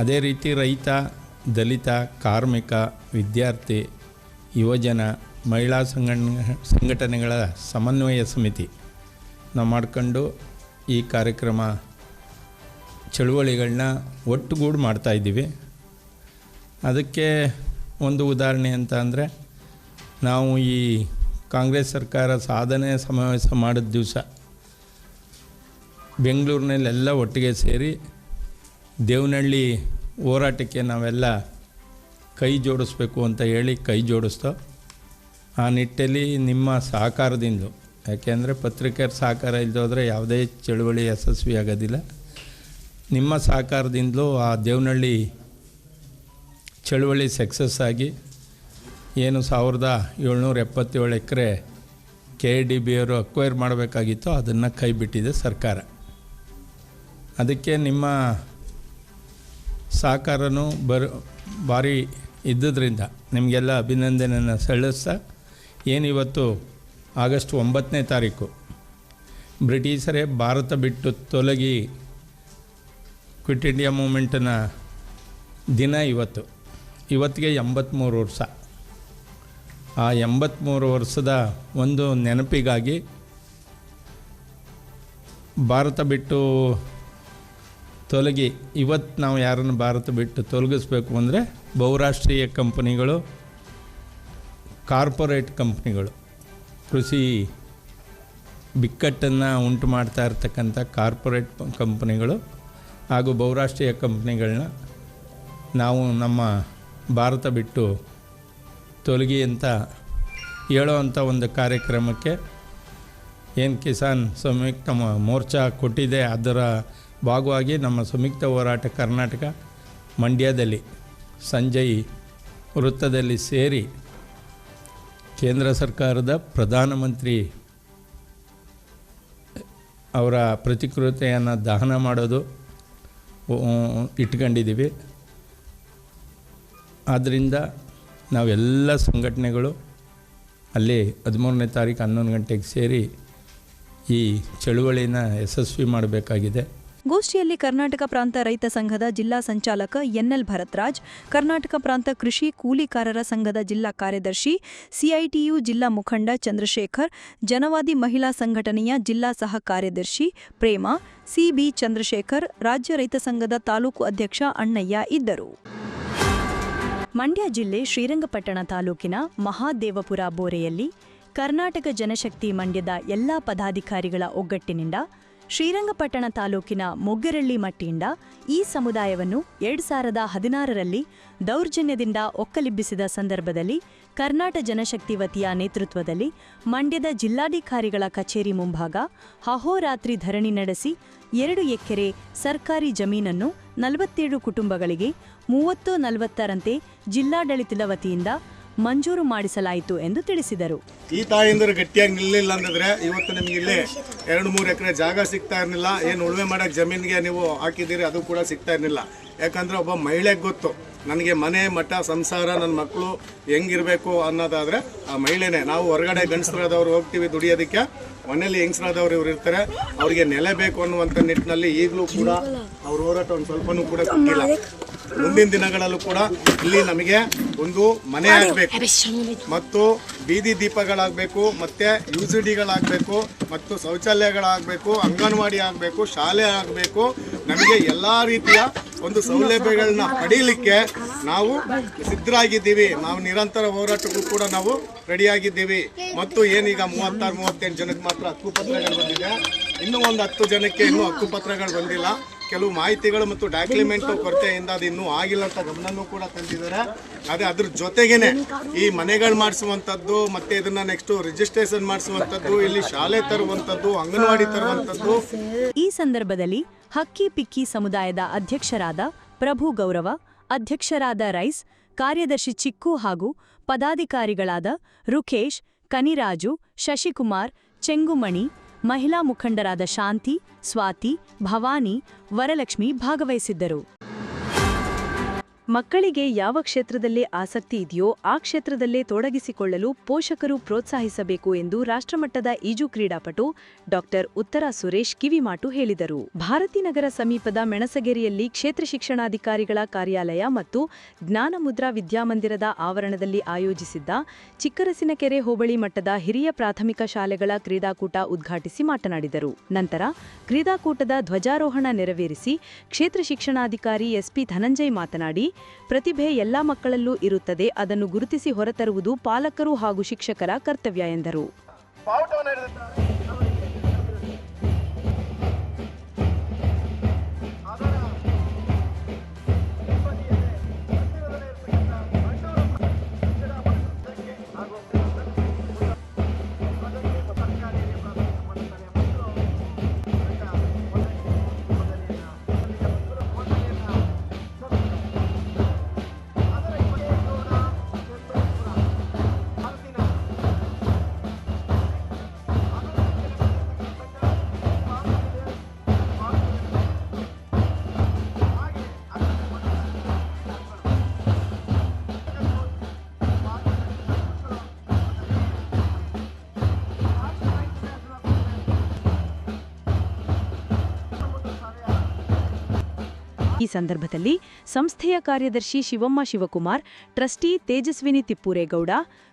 S7: ಅದೇ ರೀತಿ ರೈತ, ದಲಿತ, ಕಾರ್ಮಿಕ, ವಿದ್ಯಾರ್ಥಿ, ಯುವಜನ, ಮಹಿಳಾ ಸಂಘಟನೆ, ಸಂಘಟನೆಗಳ ಸಮನ್ವಯ ಸಮಿತಿ. ನಾವು ಮಾಡ್ಕೊಂಡು ಈ ಕಾರ್ಯಕ್ರಮ ಚಳುವಳಿಗಳನ್ನ ಒಟ್ಟುಗೂಡು ಮಾಡ್ತಾಯಿದ್ದೀವಿ ಅದಕ್ಕೆ ಒಂದು ಉದಾಹರಣೆ ಅಂತ ಅಂದರೆ, ನಾವು ಈ ಕಾಂಗ್ರೆಸ್ ಸರ್ಕಾರ ಸಾಧನೆ ಸಮಾವೇಶ ಮಾಡಿದ ದಿವಸ ಬೆಂಗಳೂರಿನಲ್ಲೆಲ್ಲ ಒಟ್ಟಿಗೆ ಸೇರಿ ದೇವನಹಳ್ಳಿ ಹೋರಾಟಕ್ಕೆ ನಾವೆಲ್ಲ ಕೈ ಜೋಡಿಸ್ಬೇಕು ಅಂತ ಹೇಳಿ ಕೈ ಜೋಡಿಸ್ತೋ, ಆ ನಿಟ್ಟಲ್ಲಿ ನಿಮ್ಮ ಸಹಕಾರದಿಂದ, ಯಾಕೆಂದರೆ ಪತ್ರಿಕೆಯರ ಸಹಕಾರ ಇಲ್ಲದೋದ್ರೆ ಯಾವುದೇ ಚಳುವಳಿ ಯಶಸ್ವಿ ಆಗೋದಿಲ್ಲ. ನಿಮ್ಮ ಸಹಕಾರದಿಂದಲೂ ಆ ದೇವನಹಳ್ಳಿ ಚಳುವಳಿ ಸಕ್ಸಸ್ ಆಗಿ ಏನು ಸಾವಿರದ ಏಳ್ನೂರ ಎಪ್ಪತ್ತೇಳು ಎಕರೆ ಕೆ ಡಿ ಬಿ ಅವರು ಅಕ್ವೈರ್ ಮಾಡಬೇಕಾಗಿತ್ತು ಅದನ್ನು ಕೈಬಿಟ್ಟಿದೆ ಸರ್ಕಾರ. ಅದಕ್ಕೆ ನಿಮ್ಮ ಸಹಕಾರನೂ ಬರ, ಭಾರಿ ಇದ್ದುದರಿಂದ ನಿಮಗೆಲ್ಲ ಅಭಿನಂದನೆಯನ್ನು ಸಲ್ಲಿಸ್ತಾ ಏನಿವತ್ತು ಆಗಸ್ಟ್ ಒಂಬತ್ತನೇ ತಾರೀಕು ಬ್ರಿಟಿಷರೇ ಭಾರತ ಬಿಟ್ಟು ತೊಲಗಿ ಕ್ವಿಟ್ ಇಂಡಿಯಾ ಮೂಮೆಂಟನ ದಿನ ಇವತ್ತು. ಇವತ್ತಿಗೆ ಎಂಬತ್ತ್ಮೂರು ವರ್ಷ. ಆ ಎಂಬತ್ತ್ಮೂರು ವರ್ಷದ ಒಂದು ನೆನಪಿಗಾಗಿ ಭಾರತ ಬಿಟ್ಟು ತೊಲಗಿ ಇವತ್ತು ನಾವು ಯಾರನ್ನು ಭಾರತ ಬಿಟ್ಟು ತೊಲಗಿಸ್ಬೇಕು ಅಂದರೆ ಬಹುರಾಷ್ಟ್ರೀಯ ಕಂಪನಿಗಳು, ಕಾರ್ಪೊರೇಟ್ ಕಂಪ್ನಿಗಳು. ಕೃಷಿ ಬಿಕ್ಕಟ್ಟನ್ನು ಉಂಟು ಮಾಡ್ತಾ ಇರ್ತಕ್ಕಂಥ ಕಾರ್ಪೊರೇಟ್ ಕಂಪ್ನಿಗಳು ಹಾಗೂ ಬಹುರಾಷ್ಟ್ರೀಯ ಕಂಪ್ನಿಗಳನ್ನ ನಾವು ನಮ್ಮ ಭಾರತ ಬಿಟ್ಟು ತೊಲಗಿ ಅಂತ ಹೇಳೋವಂಥ ಒಂದು ಕಾರ್ಯಕ್ರಮಕ್ಕೆ ಏನು ಕಿಸಾನ್ ಸಂಯುಕ್ತ ಮೋರ್ಚಾ ಕೊಟ್ಟಿದೆ ಅದರ ಭಾಗವಾಗಿ ನಮ್ಮ ಸಂಯುಕ್ತ ಹೋರಾಟ ಕರ್ನಾಟಕ ಮಂಡ್ಯದಲ್ಲಿ, ಸಂಜಯ್ ವೃತ್ತದಲ್ಲಿ ಸೇರಿ ಕೇಂದ್ರ ಸರ್ಕಾರದ ಪ್ರಧಾನಮಂತ್ರಿ ಅವರ ಪ್ರತಿಕೃತಿಯನ್ನು ದಹನ ಮಾಡೋದು ಇಟ್ಕೊಂಡಿದ್ದೀವಿ. ಆದ್ದರಿಂದ ನಾವೆಲ್ಲ ಸಂಘಟನೆಗಳು ಅಲ್ಲಿ ಹದಿಮೂರನೇ ತಾರೀಕು ಹನ್ನೊಂದು ಗಂಟೆಗೆ ಸೇರಿ ಈ ಚಳುವಳಿನ ಯಶಸ್ವಿ ಮಾಡಬೇಕಾಗಿದೆ.
S5: ಗೋಷ್ಠಿಯಲ್ಲಿ ಕರ್ನಾಟಕ ಪ್ರಾಂತ ರೈತ ಸಂಘದ ಜಿಲ್ಲಾ ಸಂಚಾಲಕ ಎನ್ಎಲ್ ಭರತ್ರಾಜ್, ಕರ್ನಾಟಕ ಪ್ರಾಂತ ಕೃಷಿ ಕೂಲಿಕಾರರ ಸಂಘದ ಜಿಲ್ಲಾ ಕಾರ್ಯದರ್ಶಿ ಸಿಐಟಿಯು ಜಿಲ್ಲಾ ಮುಖಂಡ ಚಂದ್ರಶೇಖರ್, ಜನವಾದಿ ಮಹಿಳಾ ಸಂಘಟನೆಯ ಜಿಲ್ಲಾ ಸಹ ಕಾರ್ಯದರ್ಶಿ ಪ್ರೇಮ, ಸಿಬಿ ಚಂದ್ರಶೇಖರ್, ರಾಜ್ಯ ರೈತ ಸಂಘದ ತಾಲೂಕು ಅಧ್ಯಕ್ಷ ಅಣ್ಣಯ್ಯ ಇದ್ದರು. ಮಂಡ್ಯ ಜಿಲ್ಲೆ ಶ್ರೀರಂಗಪಟ್ಟಣ ತಾಲೂಕಿನ ಮಹಾದೇವಪುರ ಬೋರೆಯಲ್ಲಿ ಕರ್ನಾಟಕ ಜನಶಕ್ತಿ ಮಂಡ್ಯದ ಎಲ್ಲಾ ಪದಾಧಿಕಾರಿಗಳ ಒಗ್ಗಟ್ಟಿನಿಂದ ಶ್ರೀರಂಗಪಟ್ಟಣ ತಾಲೂಕಿನ ಮೊಗ್ಗೆರಳ್ಳಿ ಮಟ್ಟಿಯಿಂದ ಈ ಸಮುದಾಯವನ್ನು ಎರಡು ಸಾವಿರದ ಹದಿನಾರರಲ್ಲಿ ದೌರ್ಜನ್ಯದಿಂದ ಒಕ್ಕಲಿಬ್ಬಿಸಿದ ಸಂದರ್ಭದಲ್ಲಿ ಕರ್ನಾಟಕ ಜನಶಕ್ತಿ ವತಿಯ ನೇತೃತ್ವದಲ್ಲಿ ಮಂಡ್ಯದ ಜಿಲ್ಲಾಧಿಕಾರಿಗಳ ಕಚೇರಿ ಮುಂಭಾಗ ಅಹೋರಾತ್ರಿ ಧರಣಿ ನಡೆಸಿ ಎರಡು ಎಕರೆ ಸರ್ಕಾರಿ ಜಮೀನನ್ನು ನಲವತ್ತೇಳು ಕುಟುಂಬಗಳಿಗೆ ಮೂವತ್ತು ನಲವತ್ತರಂತೆ ಜಿಲ್ಲಾಡಳಿತದ ವತಿಯಿಂದ ಮಂಜೂರು ಮಾಡಿಸಲಾಯಿತು ಎಂದು ತಿಳಿಸಿದರು.
S8: ಈ ತಾಯಿಂದರು ಗಟ್ಟಿಯಾಗಿ ನಿಲ್ಲಿಲ್ಲ ಅಂತಂದ್ರೆ ಇವತ್ತು ನಿಮ್ಗೆ ಇಲ್ಲಿ ಎರಡು ಮೂರು ಎಕರೆ ಜಾಗ ಸಿಗ್ತಾ ಇರಲಿಲ್ಲ. ಏನು ಉಳುಮೆ ಮಾಡೋಕ್ಕೆ ಜಮೀನಿಗೆ ನೀವು ಹಾಕಿದ್ದೀರಿ, ಅದು ಕೂಡ ಸಿಗ್ತಾ ಇರಲಿಲ್ಲ. ಯಾಕಂದ್ರೆ ಒಬ್ಬ ಮಹಿಳೆಗೆ ಗೊತ್ತು, ನನಗೆ ಮನೆ, ಮಠ, ಸಂಸಾರ ನನ್ನ ಮಕ್ಕಳು ಹೆಂಗಿರಬೇಕು ಅನ್ನೋದಾದರೆ ಆ ಮಹಿಳೆನೇ. ನಾವು ಹೊರಗಡೆ ಗಂಡಸರಾದವ್ರು ಹೋಗ್ತೀವಿ ದುಡಿಯೋದಕ್ಕೆ. ಮನೇಲಿ ಹೆಂಗಸರಾದವ್ರು ಇವ್ರು ಇರ್ತಾರೆ. ಅವರಿಗೆ ನೆಲೆ ಬೇಕು ಅನ್ನುವಂಥ ನಿಟ್ಟಿನಲ್ಲಿ ಈಗಲೂ ಕೂಡ ಅವ್ರ ಹೋರಾಟ ಒಂದು ಸ್ವಲ್ಪನೂ ಕೂಡ ಕೊಟ್ಟಿಲ್ಲ ಮುಂದಿನ ದಿನಗಳಲ್ಲೂ ಕೂಡ ಇಲ್ಲಿ ನಮಗೆ ಒಂದು ಮನೆ ಆಗಬೇಕು ಮತ್ತು ಬೀದಿ ದೀಪಗಳಾಗಬೇಕು ಮತ್ತೆ ಯು ಸಿ ಡಿಗಳಾಗಬೇಕು ಮತ್ತು ಶೌಚಾಲಯಗಳಾಗಬೇಕು ಅಂಗನವಾಡಿ ಆಗಬೇಕು ಶಾಲೆ ಆಗಬೇಕು. ನಮಗೆ ಎಲ್ಲ ರೀತಿಯ ಒಂದು ಸೌಲಭ್ಯಗಳನ್ನ ಪಡೀಲಿಕ್ಕೆ ನಾವು ಸಿದ್ಧರಾಗಿದ್ದೀವಿ. ನಾವು ನಿರಂತರ ಹೋರಾಟಕ್ಕೂ ಕೂಡ ನಾವು ರೆಡಿಯಾಗಿದ್ದೀವಿ. ಮತ್ತು ಏನೀಗ ಮೂವತ್ತಾರು ಮೂವತ್ತೆಂಟು ಜನಕ್ಕೆ ಮಾತ್ರ ಹಕ್ಕುಪತ್ರಗಳು ಬಂದಿದೆ. ಇನ್ನೂ ಒಂದು ಹತ್ತು ಜನಕ್ಕೆ ಇನ್ನೂ ಹಕ್ಕುಪತ್ರಗಳು ಬಂದಿಲ್ಲ. ಕೆಲವು ಮಾಹಿತಿಗಳು ಮತ್ತು ಡಾಕ್ಯುಮೆಂಟ್ ಕೊರತೆಯಿಂದ ಅದು ಇನ್ನೂ ಆಗಿಲ್ಲ ಅಂತ ಗಮನನೂ ಕೂಡ ತಂದಿದ್ದಾರೆ. ಅದೇ ಅದ್ರ ಜೊತೆಗೇನೆ ಈ ಮನೆಗಳು ಮಾಡಿಸುವಂಥದ್ದು ಮತ್ತೆ ಇದನ್ನ ನೆಕ್ಸ್ಟ್ ರಿಜಿಸ್ಟ್ರೇಷನ್ ಮಾಡಿಸುವಂಥದ್ದು, ಇಲ್ಲಿ ಶಾಲೆ ತರುವಂಥದ್ದು, ಅಂಗನವಾಡಿ ತರುವಂಥದ್ದು.
S5: ಈ ಸಂದರ್ಭದಲ್ಲಿ ಹಕ್ಕಿ ಪಿಕ್ಕಿ ಸಮುದಾಯದ ಅಧ್ಯಕ್ಷರಾದ ಪ್ರಭು ಗೌರವ, ಅಧ್ಯಕ್ಷರಾದ ರೈಸ್, ಕಾರ್ಯದರ್ಶಿ ಚಿಕ್ಕು ಹಾಗೂ ಪದಾಧಿಕಾರಿಗಳಾದ ರುಖೇಶ್, ಕನಿರಾಜು, ಶಶಿಕುಮಾರ್, ಚೆಂಗುಮಣಿ ಮಹಿಳಾ ಮುಖಂಡರಾದ ಶಾಂತಿ ಸ್ವಾತಿ ಭವಾನಿ ವರಲಕ್ಷ್ಮಿ ಭಾಗವಹಿಸಿದ್ದರು.
S8: ಮಕ್ಕಳಿಗೆ ಯಾವ ಕ್ಷೇತ್ರದಲ್ಲೇ ಆಸಕ್ತಿ ಇದೆಯೋ ಆ ಕ್ಷೇತ್ರದಲ್ಲೇ ತೊಡಗಿಸಿಕೊಳ್ಳಲು ಪೋಷಕರು ಪ್ರೋತ್ಸಾಹಿಸಬೇಕು ಎಂದು ರಾಷ್ಟ್ರಮಟ್ಟದ ಈಜು ಕ್ರೀಡಾಪಟು ಡಾಕ್ಟರ್ ಉತ್ತರ ಸುರೇಶ್ ಕಿವಿಮಾಟು ಹೇಳಿದರು. ಭಾರತೀನಗರ ಸಮೀಪದ ಮೆಣಸಗೆರೆಯಲ್ಲಿ ಕ್ಷೇತ್ರ ಶಿಕ್ಷಣಾಧಿಕಾರಿಗಳ ಕಾರ್ಯಾಲಯ ಮತ್ತು ಜ್ಞಾನಮುದ್ರಾ ವಿದ್ಯಾಮಂದಿರದ ಆವರಣದಲ್ಲಿ ಆಯೋಜಿಸಿದ್ದ ಚಿಕ್ಕರಸಿನಕೆರೆ ಹೋಬಳಿ ಮಟ್ಟದ ಹಿರಿಯ ಪ್ರಾಥಮಿಕ ಶಾಲೆಗಳ ಕ್ರೀಡಾಕೂಟ ಉದ್ಘಾಟಿಸಿ ಮಾತನಾಡಿದರು. ನಂತರ ಕ್ರೀಡಾಕೂಟದ ಧ್ವಜಾರೋಹಣ ನೆರವೇರಿಸಿ ಕ್ಷೇತ್ರ ಶಿಕ್ಷಣಾಧಿಕಾರಿ ಎಸ್ಪಿ ಧನಂಜಯ್ ಮಾತನಾಡಿ ಪ್ರತಿಭೆ ಎಲ್ಲ ಮಕ್ಕಳಲ್ಲೂ ಇರುತ್ತದೆ ಅದನ್ನು ಗುರುತಿಸಿ ಹೊರತರುವುದು ಪಾಲಕರು ಹಾಗೂ ಶಿಕ್ಷಕರ ಕರ್ತವ್ಯ ಎಂದರು. ಸಂದರ್ಭದಲ್ಲಿ ಸಂಸ್ಥೆಯ ಕಾರ್ಯದರ್ಶಿ ಶಿವಮ್ಮ ಶಿವಕುಮಾರ್, ಟ್ರಸ್ಟಿ ತೇಜಸ್ವಿನಿ ತಿಪ್ಪೂರೇಗೌಡ,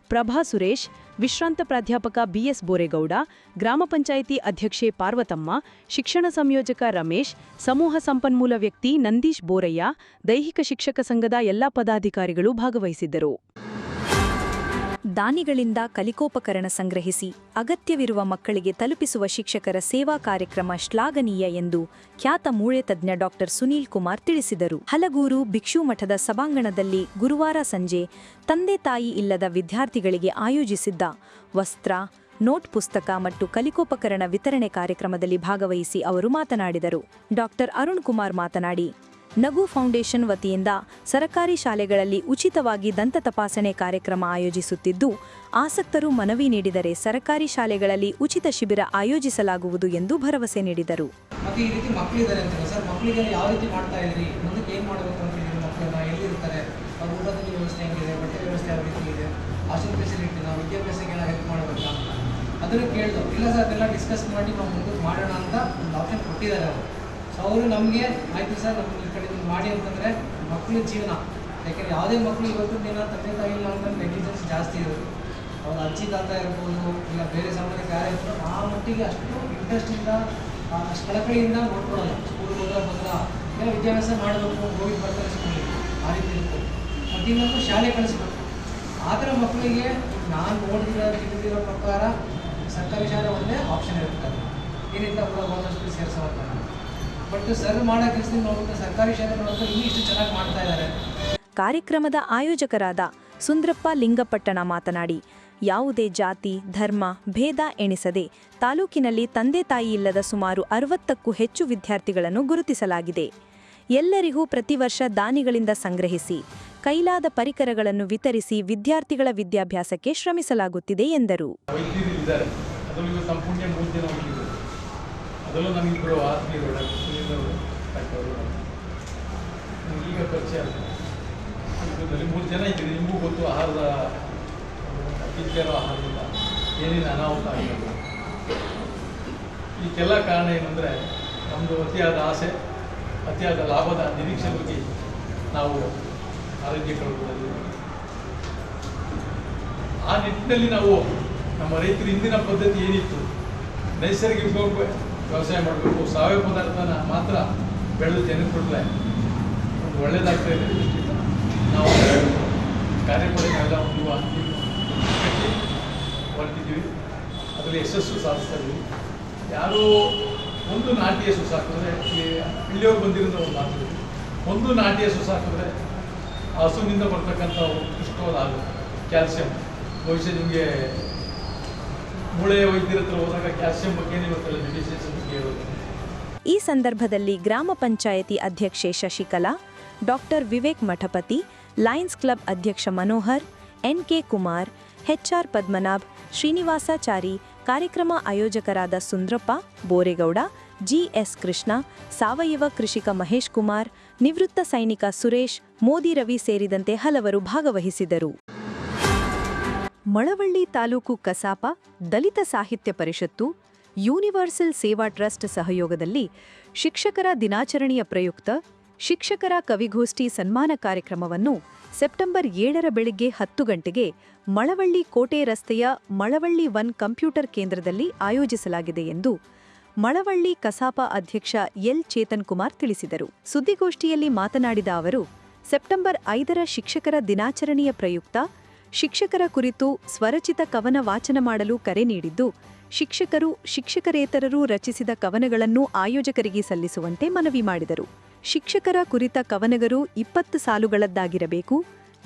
S8: ಪ್ರಭಾ ಸುರೇಶ್, ವಿಶ್ರಾಂತ ಪ್ರಾಧ್ಯಾಪಕ ಬಿಎಸ್ ಬೋರೇಗೌಡ, ಗ್ರಾಮ ಪಂಚಾಯಿತಿ ಅಧ್ಯಕ್ಷೆ ಪಾರ್ವತಮ್ಮ, ಶಿಕ್ಷಣ ಸಂಯೋಜಕ ರಮೇಶ್, ಸಮೂಹ ಸಂಪನ್ಮೂಲ ವ್ಯಕ್ತಿ ನಂದೀಶ್ ಬೋರಯ್ಯ, ದೈಹಿಕ ಶಿಕ್ಷಕ ಸಂಘದ ಎಲ್ಲಾ ಪದಾಧಿಕಾರಿಗಳು ಭಾಗವಹಿಸಿದ್ದರು.
S5: ದಾನಿಗಳಿಂದ ಕಲಿಕೋಪಕರಣ ಸಂಗ್ರಹಿಸಿ ಅಗತ್ಯವಿರುವ ಮಕ್ಕಳಿಗೆ ತಲುಪಿಸುವ ಶಿಕ್ಷಕರ ಸೇವಾ ಕಾರ್ಯಕ್ರಮ ಶ್ಲಾಘನೀಯ ಎಂದು ಖ್ಯಾತ ಮೂಳೆ ತಜ್ಞ ಡಾಕ್ಟರ್ ಸುನೀಲ್ ಕುಮಾರ್ ತಿಳಿಸಿದರು. ಹಲಗೂರು ಭಿಕ್ಷು ಮಠದ ಸಭಾಂಗಣದಲ್ಲಿ ಗುರುವಾರ ಸಂಜೆ ತಂದೆ ತಾಯಿ ಇಲ್ಲದ ವಿದ್ಯಾರ್ಥಿಗಳಿಗೆ ಆಯೋಜಿಸಿದ್ದ ವಸ್ತ್ರ, ನೋಟ್ ಪುಸ್ತಕ ಮತ್ತು ಕಲಿಕೋಪಕರಣ ವಿತರಣೆ ಕಾರ್ಯಕ್ರಮದಲ್ಲಿ ಭಾಗವಹಿಸಿ ಅವರು ಮಾತನಾಡಿದರು. ಡಾಕ್ಟರ್ ಅರುಣ್ ಕುಮಾರ್ ಮಾತನಾಡಿ ನಗು ಫೌಂಡೇಶನ್ ವತಿಯಿಂದ ಸರಕಾರಿ ಶಾಲೆಗಳಲ್ಲಿ ಉಚಿತವಾಗಿ ದಂತ ತಪಾಸಣೆ ಕಾರ್ಯಕ್ರಮ ಆಯೋಜಿಸುತ್ತಿದ್ದು, ಆಸಕ್ತರು ಮನವಿ ನೀಡಿದರೆ ಸರಕಾರಿ ಶಾಲೆಗಳಲ್ಲಿ ಉಚಿತ ಶಿಬಿರ ಆಯೋಜಿಸಲಾಗುವುದು ಎಂದು ಭರವಸೆ ನೀಡಿದರು.
S9: ಅದನ್ನು ಕೇಳಿದ್ರು ಇಲ್ಲ ಸರ್, ಅದೆಲ್ಲ ಡಿಸ್ಕಸ್ ಮಾಡಿ ನಾವು ಮುಂದಕ್ಕೆ ಮಾಡೋಣ ಅಂತ ಒಂದು ಆಪ್ಷನ್ ಕೊಟ್ಟಿದ್ದಾರೆ ಅವರು. ಅವರು ನಮಗೆ ಆಯಿತು ಸರ್, ನಮ್ಗೆ ಈ ಕಡೆ ಮಾಡಿ ಅಂತಂದರೆ ಮಕ್ಕಳ ಜೀವನ. ಯಾಕೆಂದರೆ ಯಾವುದೇ ಮಕ್ಕಳು ಇವತ್ತು ದಿನ ತಂದೆ ತಾಯಿ ಇಲ್ಲ ಅಂತ ನೆಗ್ಲಿಜೆನ್ಸ್ ಜಾಸ್ತಿ ಇರೋದು ಅವ್ರ ಅಜ್ಜಿ, ತಾತ ಇರ್ಬೋದು, ಇಲ್ಲ ಬೇರೆ ಸಮಾಜಕ್ಕೆ ಯಾರೇ ಇರ್ಬೋದು ಆ ಮಟ್ಟಿಗೆ ಅಷ್ಟು ಇಂಟ್ರೆಸ್ಟಿಂದ ಅಷ್ಟು ಕಳಕಳಿಯಿಂದ ನೋಡ್ಕೊಳ್ಳಲ್ಲ. ಸ್ಕೂಲ್ ಹೋದ್ರೆ ಬಂದ ಏನೋ ವಿದ್ಯಾಭ್ಯಾಸ ಮಾಡಬೇಕು, ಹೋಗಿ ಬರ್ತಾರೆ ಸ್ಕೂಲಿಗೆ ಆ ರೀತಿ ಇರುತ್ತೆ. ಮತ್ತು ಇನ್ನೊಂದು ಶಾಲೆ ಕಳಿಸ್ಬೇಕು ಆ ಥರ ಮಕ್ಕಳಿಗೆ ನಾನು ನೋಡಿದಿರೋ ತಿಳಿದಿರೋ ಪ್ರಕಾರ ಸರ್ಕಾರಿ ಶಾಲೆ ಒಂದೇ ಆಪ್ಷನ್ ಇರುತ್ತೆ. ಏನಿಂದ ಕೂಡ ಒಂದಷ್ಟು ಸೇರಿಸೋಲ್ಲ ಬಟ್ ಸರ್ ಮಾಡೋ ಕೆಲಸದಿಂದ ನೋಡಿದ್ರೆ ಸರ್ಕಾರಿ ಶಾಲೆ ನೋಡಿದ್ರೆ ಇನ್ನೂ ಇಷ್ಟು ಚೆನ್ನಾಗಿ ಮಾಡ್ತಾ ಇದ್ದಾರೆ.
S5: ಕಾರ್ಯಕ್ರಮದ ಆಯೋಜಕರಾದ ಸುಂದ್ರಪ್ಪ ಲಿಂಗಪಟ್ಟಣ ಮಾತನಾಡಿ ಯಾವುದೇ ಜಾತಿ ಧರ್ಮ ಭೇದ ಎಣಿಸದೆ ತಾಲೂಕಿನಲ್ಲಿ ತಂದೆ ತಾಯಿ ಇಲ್ಲದ ಸುಮಾರು ಅರವತ್ತಕ್ಕೂ ಹೆಚ್ಚು ವಿದ್ಯಾರ್ಥಿಗಳನ್ನು ಗುರುತಿಸಲಾಗಿದೆ. ಎಲ್ಲರಿಗೂ ಪ್ರತಿ ವರ್ಷ ದಾನಿಗಳಿಂದ ಸಂಗ್ರಹಿಸಿ ಕೈಲಾದ ಪರಿಕರಗಳನ್ನು ವಿತರಿಸಿ ವಿದ್ಯಾರ್ಥಿಗಳ ವಿದ್ಯಾಭ್ಯಾಸಕ್ಕೆ ಶ್ರಮಿಸಲಾಗುತ್ತಿದೆ ಎಂದರು.
S10: ಅದರಲ್ಲೂ ನಮಗಿಬ್ಬರು ಸುನೀಲವರು ಡಾಕ್ಟರು ಈಗ ಪರಿಚಯ. ಮೂರು ಜನ ಇದ್ದೀರಿ ನಿಮಗೂ ಗೊತ್ತು, ಆಹಾರದ ಅತಿಥ್ಯರೋ ಆಹಾರದಿಂದ. ಏನೇನು ಅನಾಹುತ ಆಗಿರೋದು. ಇದಕ್ಕೆಲ್ಲ ಕಾರಣ ಏನಂದರೆ ನಮ್ಮದು ಅತಿಯಾದ ಆಸೆ, ಅತಿಯಾದ ಲಾಭದ ನಿರೀಕ್ಷೆ ಬಗ್ಗೆ ನಾವು ಆರೋಗ್ಯ ಕಳ್ಕೊಳ್ಳೋದು ಆ ನಿಟ್ಟಿನಲ್ಲಿ ನಾವು ನಮ್ಮ ರೈತರು ಇಂದಿನ ಪದ್ಧತಿ ಏನಿತ್ತು, ನೈಸರ್ಗಿಕ ವ್ಯವಸಾಯ ಮಾಡಬೇಕು, ಸಾವಯವ ಪದಾರ್ಥನ ಮಾತ್ರ ಬೆಳೆದು ಜನಕ್ಕೆ ಕೊಡಲೇ ಒಳ್ಳೆಯದಾಗ್ತಾ ಇದೆ ನಾವು ಕಾರ್ಯಕ್ರಮ ನಾವೆಲ್ಲ ಒಂದು ಹೊರಟಿದ್ದೀವಿ. ಅದರಲ್ಲಿ ಯಶಸ್ಸು ಸಾಧಿಸ್ತಾ ಇದ್ದೀವಿ. ಯಾರು ಒಂದು ನಾಟಿ ಯಶಸ್ಸು ಹಾಕಿದ್ರೆ ಈ ಇಲ್ಲಿಯವ್ರು ಬಂದಿರೋದು ಒಂದು ಮಾತು. ಒಂದು ನಾಟಿ ಯಶಸ್ಸು ಹಾಕಿದ್ರೆ ಹಸುವಿನಿಂದ ಬರ್ತಕ್ಕಂಥ ಉತ್ಕೃಷ್ಟವಾದ ಹಾಲು ಕ್ಯಾಲ್ಸಿಯಂ. ಬಹುಶಃ ನಿಮಗೆ ಮೂಳೆಯ ವೈದ್ಯರ ಹತ್ರ ಹೋದಾಗ ಕ್ಯಾಲ್ಸಿಯಂ ಬಗ್ಗೆ ಇವತ್ತೆಲ್ಲ ಮೆಡಿಸಿನ್ಸ್ ಬಗ್ಗೆ
S5: ಈ ಸಂದರ್ಭದಲ್ಲಿ ಗ್ರಾಮ ಪಂಚಾಯತಿ ಅಧ್ಯಕ್ಷೆ Shashikala doctor Vivek Mathapati, Lions Club ಅಧ್ಯಕ್ಷ Manohar, N K Kumar HR Padmanabh, Srinivasachari, ಕಾರ್ಯಕ್ರಮ ಆಯೋಜಕರಾದ ಸುಂದ್ರಪ್ಪ, ಬೋರೇಗೌಡ
S11: ಜಿಎಸ್ ಕೃಷ್ಣ, ಸಾವಯವ ಕೃಷಿಕ ಮಹೇಶ್ ಕುಮಾರ್, ನಿವೃತ್ತ ಸೈನಿಕ ಸುರೇಶ್, ಮೋದಿ ರವಿ ಸೇರಿದಂತೆ ಹಲವರು ಭಾಗವಹಿಸಿದರು.
S5: ಮಳವಳ್ಳಿ ತಾಲೂಕು ಕಸಾಪ ದಲಿತ ಸಾಹಿತ್ಯ ಪರಿಷತ್ತು, ಯೂನಿವರ್ಸಲ್ ಸೇವಾ ಟ್ರಸ್ಟ್ ಸಹಯೋಗದಲ್ಲಿ ಶಿಕ್ಷಕರ ದಿನಾಚರಣೆಯ ಪ್ರಯುಕ್ತ ಶಿಕ್ಷಕರ ಕವಿಗೋಷ್ಠಿ ಸನ್ಮಾನ ಕಾರ್ಯಕ್ರಮವನ್ನು ಸೆಪ್ಟೆಂಬರ್ ಏಳರ ಬೆಳಿಗ್ಗೆ ಹತ್ತು ಗಂಟೆಗೆ ಮಳವಳ್ಳಿ ಕೋಟೆ ರಸ್ತೆಯ ಮಳವಳ್ಳಿ ಒನ್ ಕಂಪ್ಯೂಟರ್ ಕೇಂದ್ರದಲ್ಲಿ ಆಯೋಜಿಸಲಾಗಿದೆ ಎಂದು ಮಳವಳ್ಳಿ ಕಸಾಪ ಅಧ್ಯಕ್ಷ ಎಲ್ ಚೇತನ್ ಕುಮಾರ್ ತಿಳಿಸಿದರು. ಸುದ್ದಿಗೋಷ್ಠಿಯಲ್ಲಿ ಮಾತನಾಡಿದ ಅವರು, ಸೆಪ್ಟೆಂಬರ್ ಐದರ ಶಿಕ್ಷಕರ ದಿನಾಚರಣೆಯ ಪ್ರಯುಕ್ತ ಶಿಕ್ಷಕರ ಕುರಿತು ಸ್ವರಚಿತ ಕವನ ವಾಚನ ಮಾಡಲು ಕರೆ ನೀಡಿದ್ದು, ಶಿಕ್ಷಕರು, ಶಿಕ್ಷಕರೇತರರು ರಚಿಸಿದ ಕವನಗಳನ್ನು ಆಯೋಜಕರಿಗೆ ಸಲ್ಲಿಸುವಂತೆ ಮನವಿ ಮಾಡಿದರು. ಶಿಕ್ಷಕರ ಕುರಿತ ಕವನಗರು ಇಪ್ಪತ್ತು ಸಾಲುಗಳದ್ದಾಗಿರಬೇಕು,